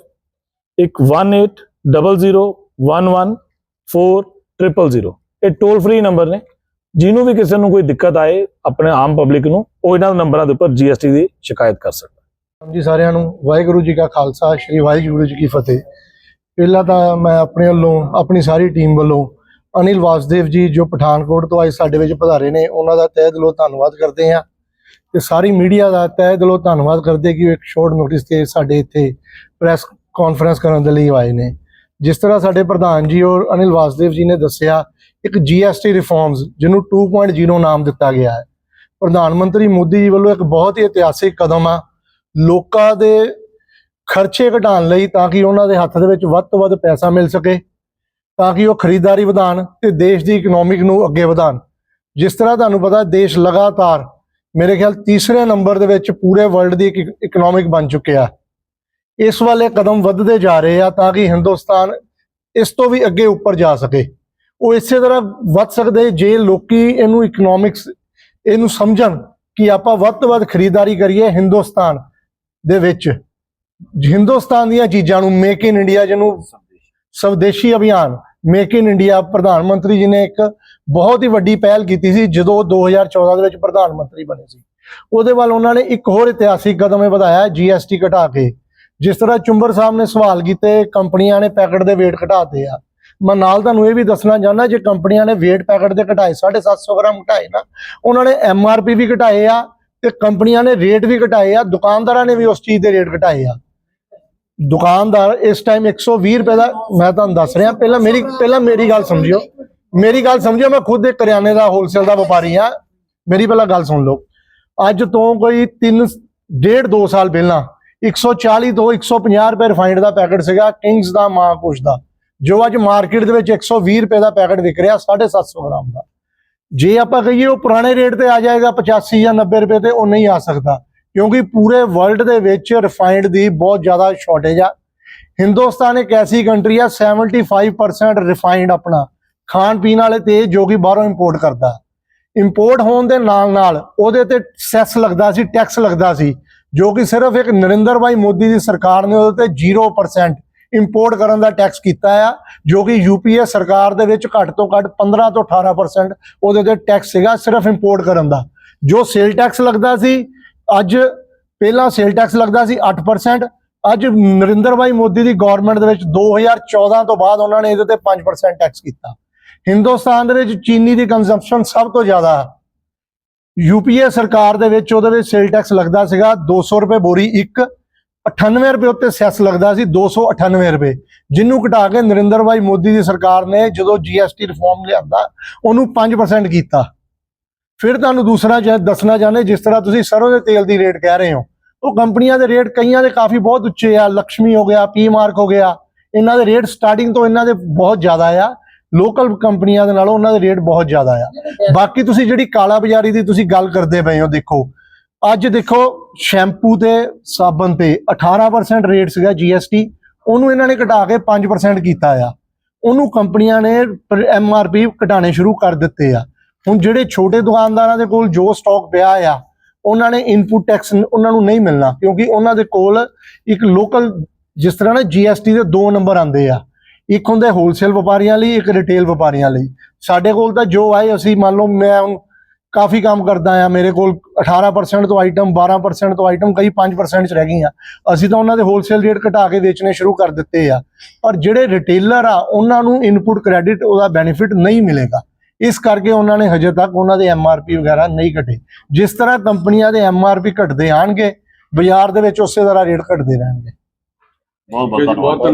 ਇੱਕ 1800114000 ਇਹ ਟੋਲ ਫ੍ਰੀ ਨੰਬਰ ਨੇ। ਜਿਹਨੂੰ ਵੀ ਕਿਸੇ ਨੂੰ ਕੋਈ ਦਿੱਕਤ ਆਏ, ਆਪਣੇ ਆਮ ਪਬਲਿਕ ਨੂੰ, ਉਹ ਇਹਨਾਂ ਨੰਬਰਾਂ ਦੇ ਉੱਪਰ ਜੀਐਸਟੀ ਦੀ ਸ਼ਿਕਾਇਤ ਕਰ ਸਕਦਾ।
ਜੀ ਸਾਰਿਆਂ ਨੂੰ, ਵਾਹਿਗੁਰੂ ਜੀ ਕਾ ਖਾਲਸਾ, ਸ੍ਰੀ ਵਾਹਿਗੁਰੂ ਜੀ ਕੀ ਫਤਿਹ। ਪਹਿਲਾਂ ਤਾਂ ਮੈਂ ਆਪਣੇ ਵੱਲੋਂ, ਆਪਣੀ ਸਾਰੀ ਟੀਮ ਵੱਲੋਂ ਅਨਿਲ ਵਾਸਦੇਵ ਜੀ ਜੋ ਪਠਾਨਕੋਟ ਤੋਂ ਆਏ ਸਾਡੇ ਵਿੱਚ ਪਧਾਰੇ ਨੇ, ਉਹਨਾਂ ਦਾ ਤਹਿ ਦਿਲੋਂ ਧੰਨਵਾਦ ਕਰਦੇ ਹਾਂ। ਤੇ ਸਾਰੀ ਮੀਡੀਆ ਦਾ ਤਹਿ ਦਿਲੋਂ ਧੰਨਵਾਦ ਕਰਦੇ ਕਿ ਉਹ ਇੱਕ ਸ਼ੋਰਟ ਨੋਟਿਸ ਤੇ ਸਾਡੇ ਇੱਥੇ ਪ੍ਰੈਸ ਕਾਨਫਰੰਸ ਕਰਨ ਦੇ ਲਈ ਆਏ ਨੇ। ਜਿਸ ਤਰ੍ਹਾਂ ਸਾਡੇ ਪ੍ਰਧਾਨ ਜੀ ਔਰ ਅਨਿਲ ਵਾਸਦੇਵ ਜੀ ਨੇ ਦੱਸਿਆ, ਇੱਕ ਜੀਐਸਟੀ ਰਿਫਾਰਮਸ ਜਿਹਨੂੰ 2.0 ਨਾਮ ਦਿੱਤਾ ਗਿਆ ਹੈ। ਪ੍ਰਧਾਨ ਮੰਤਰੀ ਮੋਦੀ ਜੀ ਵੱਲੋਂ ਇੱਕ ਬਹੁਤ ਹੀ ਇਤਿਹਾਸਿਕ ਕਦਮ ਆ, ਲੋਕਾਂ ਦੇ ਖਰਚੇ ਘਟਾਉਣ ਲਈ ਤਾਂ ਕਿ ਉਹਨਾਂ ਦੇ ਹੱਥ ਦੇ ਵਿੱਚ ਵੱਧ ਤੋਂ ਵੱਧ ਪੈਸਾ ਮਿਲ ਸਕੇ, ਤਾਂ ਕਿ ਉਹ ਖਰੀਦਦਾਰੀ ਵਧਾਉਣ ਤੇ ਦੇਸ਼ ਦੀ ਇਕਨੋਮਿਕ ਨੂੰ ਅੱਗੇ ਵਧਾਉਣ ਜਿਸ ਤਰ੍ਹਾਂ ਤੁਹਾਨੂੰ ਪਤਾ, ਦੇਸ਼ ਲਗਾਤਾਰ ਮੇਰੇ ਖਿਆਲ ਤੀਸਰੇ ਨੰਬਰ ਦੇ ਵਿੱਚ ਪੂਰੇ ਵਰਲਡ ਦੀ ਇਕਨੋਮਿਕ ਬਣ ਚੁੱਕਿਆ ਇਸ ਵਾਲੇ ਕਦਮ ਵੱਧਦੇ ਜਾ ਰਹੇ ਆ ਤਾਂ ਕਿ ਹਿੰਦੁਸਤਾਨ ਇਸ ਤੋਂ ਵੀ ਅੱਗੇ ਉੱਪਰ ਜਾ ਸਕੇ। ਉਹ ਇਸੇ ਤਰ੍ਹਾਂ ਵੱਧ ਸਕਦੇ ਜੇ ਲੋਕੀ ਇਹਨੂੰ ਇਕਨੋਮਿਕਸ ਇਹਨੂੰ ਸਮਝਣ ਕਿ ਆਪਾਂ ਵੱਧ ਤੋਂ ਵੱਧ ਖਰੀਦਦਾਰੀ ਕਰੀਏ ਹਿੰਦੁਸਤਾਨ ਦੇ ਵਿੱਚ। ਹਿੰਦੁਸਤਾਨ ਦੀਆਂ ਚੀਜ਼ਾਂ ਨੂੰ ਮੇਕ ਇਨ ਇੰਡੀਆ ਜਿਹਨੂੰ ਸਵਦੇਸ਼ੀ। ਅਭਿਆਨ ਮੇਕ ਇਨ ਇੰਡੀਆ ਪ੍ਰਧਾਨ ਮੰਤਰੀ ਜੀ ਨੇ ਇੱਕ ਬਹੁਤ ਹੀ ਵੱਡੀ ਪਹਿਲ ਕੀਤੀ ਸੀ ਜਦੋਂ ਉਹ 2014 ਦੇ ਵਿੱਚ ਪ੍ਰਧਾਨ ਮੰਤਰੀ ਬਣੇ ਸੀ। ਉਹਦੇ ਵੱਲ ਉਹਨਾਂ ਨੇ ਇੱਕ ਹੋਰ ਇਤਿਹਾਸਿਕ ਕਦਮ ਵਧਾਇਆ ਜੀਐਸਟੀ ਘਟਾ ਕੇ। ਜਿਸ ਤਰ੍ਹਾਂ ਚੁੰਬਰ ਸਾਹਿਬ ਨੇ ਸਵਾਲ ਕੀਤੇ, ਕੰਪਨੀਆਂ ਨੇ ਪੈਕਟ ਦੇ weight ਘਟਾਤੇ ਆ। ਮੈਂ ਨਾਲ ਤੁਹਾਨੂੰ ਇਹ ਵੀ ਦੱਸਣਾ ਚਾਹੁੰਦਾ, ਜੇ ਕੰਪਨੀਆਂ ਨੇ weight ਪੈਕਟ ਦੇ ਘਟਾਏ 750 ਗ੍ਰਾਮ ਘਟਾਏ ਨਾ, ਉਹਨਾਂ ਨੇ ਐਮਆਰਪੀ ਵੀ ਘਟਾਏ ਆ ਤੇ ਕੰਪਨੀਆਂ ਨੇ ਰੇਟ ਵੀ ਘਟਾਏ ਆ, ਦੁਕਾਨਦਾਰਾਂ ਨੇ ਵੀ ਉਸ ਚੀਜ਼ ਦੇ ਰੇਟ ਘਟਾਏ ਆ। ਦੁਕਾਨਦਾਰ ਇਸ ਟਾਈਮ 120 ਰੁਪਏ ਦਾ, ਮੈਂ ਤੁਹਾਨੂੰ ਦੱਸ ਰਿਹਾ, ਪਹਿਲਾਂ ਮੇਰੀ ਪਹਿਲਾਂ ਮੇਰੀ ਗੱਲ ਸਮਝਿਓ। ਮੇਰੀ ਗੱਲ ਸਮਝੋ ਮੈਂ ਖੁਦ ਇੱਕ ਕਰਿਆਨੇ ਦਾ ਹੋਲਸੇਲ ਦਾ ਵਪਾਰੀ ਆ ਮੇਰੀ ਪਹਿਲਾਂ ਗੱਲ ਸੁਣ ਲਓ। ਅੱਜ ਤੋਂ ਕੋਈ 3 ਡੇਢ 2 ਸਾਲ ਪਹਿਲਾਂ 140 ਤੋਂ 150 ਰੁਪਏ ਰਿਫਾਈਨਡ ਦਾ ਪੈਕਟ ਸੀਗਾ ਕਿੰਗਸ ਦਾ ਮਹਾਂਕੁਸ਼ ਦਾ। ਜੋ ਅੱਜ ਮਾਰਕੀਟ ਦੇ ਵਿੱਚ 120 ਰੁਪਏ ਦਾ ਪੈਕਟ ਵਿਕ ਰਿਹਾ 750 ਗ੍ਰਾਮ ਦਾ। ਜੇ ਆਪਾਂ ਕਹੀਏ ਉਹ ਪੁਰਾਣੇ ਰੇਟ ਤੇ ਆ ਜਾਏਗਾ 85 ਜਾਂ 90 ਰੁਪਏ ਤੇ, ਉਹ ਨਹੀਂ ਆ ਸਕਦਾ। ਕਿਉਂਕਿ ਪੂਰੇ ਵਰਲਡ ਦੇ ਵਿੱਚ ਰਿਫਾਈਨਡ ਦੀ ਬਹੁਤ ਜ਼ਿਆਦਾ ਸ਼ਾਰਟੇਜ ਆ। ਹਿੰਦੁਸਤਾਨ ਇੱਕ ਐਸੀ ਕੰਟਰੀ ਆ 75% ਰਿਫਾਈਨਡ ਆਪਣਾ। ਖਾਣ ਪੀਣ ਵਾਲੇ ਤੇਲ ਜੋ ਕਿ ਬਾਹਰੋਂ ਇੰਪੋਰਟ ਕਰਦਾ। ਇੰਪੋਰਟ ਹੋਣ ਦੇ ਨਾਲ ਨਾਲ ਉਹਦੇ ਤੇ ਸੈਸ ਲੱਗਦਾ ਸੀ ਟੈਕਸ ਲੱਗਦਾ ਸੀ, ਜੋ ਕਿ ਸਿਰਫ ਇੱਕ ਨਰਿੰਦਰ ਭਾਈ ਮੋਦੀ ਦੀ ਸਰਕਾਰ ਨੇ ਉਹਦੇ ਤੇ 0% ਇੰਪੋਰਟ ਕਰਨ ਦਾ ਟੈਕਸ ਕੀਤਾ ਆ, ਜੋ ਕਿ ਯੂਪੀਏ ਸਰਕਾਰ ਦੇ ਵਿੱਚ ਘੱਟ ਤੋਂ ਘੱਟ 15 ਤੋਂ 18% ਉਹਦੇ ਤੇ ਟੈਕਸ ਸੀਗਾ ਸਿਰਫ ਇੰਪੋਰਟ ਕਰਨ ਦਾ। ਜੋ ਸੇਲ ਟੈਕਸ ਲੱਗਦਾ ਸੀ, ਅੱਜ ਪਹਿਲਾਂ ਸੇਲ ਟੈਕਸ ਲੱਗਦਾ ਸੀ 8% ਅੱਜ ਨਰਿੰਦਰ ਭਾਈ ਮੋਦੀ ਦੀ ਗਵਰਨਮੈਂਟ ਦੇ ਵਿੱਚ 2014 ਤੋਂ ਬਾਅਦ ਉਹਨਾਂ ਨੇ ਇਹਦੇ ਤੇ 5% ਟੈਕਸ ਕੀਤਾ। ਹਿੰਦੁਸਤਾਨ ਦੇ ਵਿੱਚ ਚੀਨੀ ਦੀ ਕੰਜ਼ੰਪਸ਼ਨ ਸਭ ਤੋਂ ਜ਼ਿਆਦਾ ਹੈ। ਯੂਪੀਏ ਸਰਕਾਰ ਦੇ ਵਿੱਚ ਉਹਦੇ ਵਿੱਚ ਸੇਲ ਟੈਕਸ ਲੱਗਦਾ ਸੀਗਾ 200 ਰੁਪਏ ਬੋਰੀ ਇੱਕ 98 ਰੁਪਏ ਉੱਤੇ ਸੈਸ ਲੱਗਦਾ ਸੀ 298 ਰੁਪਏ। ਜਿਹਨੂੰ ਘਟਾ ਕੇ ਨਰਿੰਦਰ ਭਾਈ ਮੋਦੀ ਦੀ ਸਰਕਾਰ ਨੇ ਜਦੋਂ ਜੀਐਸਟੀ ਰਿਫਾਰਮ ਲਿਆਂਦਾ, ਉਹਨੂੰ 5% ਕੀਤਾ। ਫਿਰ ਤੁਹਾਨੂੰ ਦੂਸਰਾ ਚ ਦੱਸਣਾ ਚਾਹੁੰਦੇ, ਜਿਸ ਤਰ੍ਹਾਂ ਤੁਸੀਂ ਸਰੋਂ ਦੇ ਤੇਲ ਦੀ ਰੇਟ ਕਹਿ ਰਹੇ ਹੋ, ਉਹ ਕੰਪਨੀਆਂ ਦੇ ਰੇਟ ਕਈਆਂ ਦੇ ਕਾਫੀ ਬਹੁਤ ਉੱਚੇ ਆ ਲక్ష్ਮੀ ਹੋ ਗਿਆ ਪੀ ਮਾਰਕ ਹੋ ਗਿਆ। ਇਹਨਾਂ ਦੇ ਰੇਟ ਸਟਾਰਟਿੰਗ ਤੋਂ ਇਹਨਾਂ ਦੇ ਬਹੁਤ ਜ਼ਿਆਦਾ ਆ। ਲੋਕਲ ਕੰਪਨੀਆਂ ਦੇ ਨਾਲੋਂ ਉਹਨਾਂ ਦੇ ਰੇਟ ਬਹੁਤ ਜ਼ਿਆਦਾ ਆ। ਬਾਕੀ ਤੁਸੀਂ ਜਿਹੜੀ ਕਾਲਾ ਬਾਜ਼ਾਰੀ ਦੀ ਤੁਸੀਂ ਗੱਲ ਕਰਦੇ ਪਏ ਹੋ, ਦੇਖੋ। ਅੱਜ ਦੇਖੋ, ਸ਼ੈਂਪੂ ਤੇ ਸਾਬਣ ਤੇ 18% ਰੇਟ ਸੀਗਾ ਜੀਐਸਟੀ ਉਹਨੂੰ ਇਹਨਾਂ ਨੇ ਘਟਾ ਕੇ 5% ਕੀਤਾ ਆ। ਉਹਨੂੰ ਕੰਪਨੀਆਂ ਨੇ ਐਮਆਰਪੀ ਘਟਾਣੇ ਸ਼ੁਰੂ ਕਰ ਦਿੱਤੇ ਆ। ਹੁਣ ਜਿਹੜੇ ਛੋਟੇ ਦੁਕਾਨਦਾਰਾਂ ਦੇ ਕੋਲ ਜੋ ਸਟਾਕ ਪਿਆ ਆ, ਉਹਨਾਂ ਨੇ ਇਨਪੁਟ ਟੈਕਸ ਉਹਨਾਂ ਨੂੰ ਨਹੀਂ ਮਿਲਣਾ। ਕਿਉਂਕਿ ਉਹਨਾਂ ਦੇ ਕੋਲ ਇੱਕ ਲੋਕਲ ਜਿਸ ਤਰ੍ਹਾਂ ਨਾ ਜੀਐਸਟੀ ਦੇ ਦੋ ਨੰਬਰ ਆਉਂਦੇ ਆ। ਇੱਕ ਹੁੰਦਾ ਹੋਲਸੇਲ ਵਪਾਰੀਆਂ ਲਈ, ਇੱਕ ਰਿਟੇਲ ਵਪਾਰੀਆਂ ਲਈ। ਸਾਡੇ ਕੋਲ ਤਾਂ ਜੋ ਆਏ, ਅਸੀਂ ਮੰਨ ਲਓ ਮੈਂ ਕਾਫੀ ਕੰਮ ਕਰਦਾ ਆ, ਮੇਰੇ ਕੋਲ 18% ਤੋਂ ਆਈਟਮ 12% ਤੋਂ ਆਈਟਮ ਕਈ 5% ਚ ਰਹਿ ਗਈਆਂ। ਅਸੀਂ ਤਾਂ ਉਹਨਾਂ ਦੇ ਹੋਲਸੇਲ ਰੇਟ ਘਟਾ ਕੇ ਵੇਚਣੇ ਸ਼ੁਰੂ ਕਰ ਦਿੱਤੇ ਆ। ਪਰ ਜਿਹੜੇ ਰਿਟੇਲਰ ਆ, ਉਹਨਾਂ ਨੂੰ ਇਨਪੁਟ ਕ੍ਰੈਡਿਟ ਉਹਦਾ ਬੈਨੀਫਿਟ ਨਹੀਂ ਮਿਲੇਗਾ। ਇਸ ਕਰਕੇ ਉਹਨਾਂ ਨੇ ਹਜੇ ਤੱਕ ਉਹਨਾਂ ਦੇ ਐਮਆਰਪੀ ਵਗੈਰਾ ਨਹੀਂ ਘਟੇ। ਜਿਸ ਤਰ੍ਹਾਂ ਕੰਪਨੀਆਂ ਦੇ ਐਮਆਰਪੀ ਘਟਦੇ ਆਣਗੇ, ਬਾਜ਼ਾਰ ਦੇ ਵਿੱਚ ਉਸੇ ਤਰ੍ਹਾਂ ਰੇਟ ਘਟਦੇ ਰਹਿਣਗੇ।
ਬਹੁਤ ਬਹੁਤ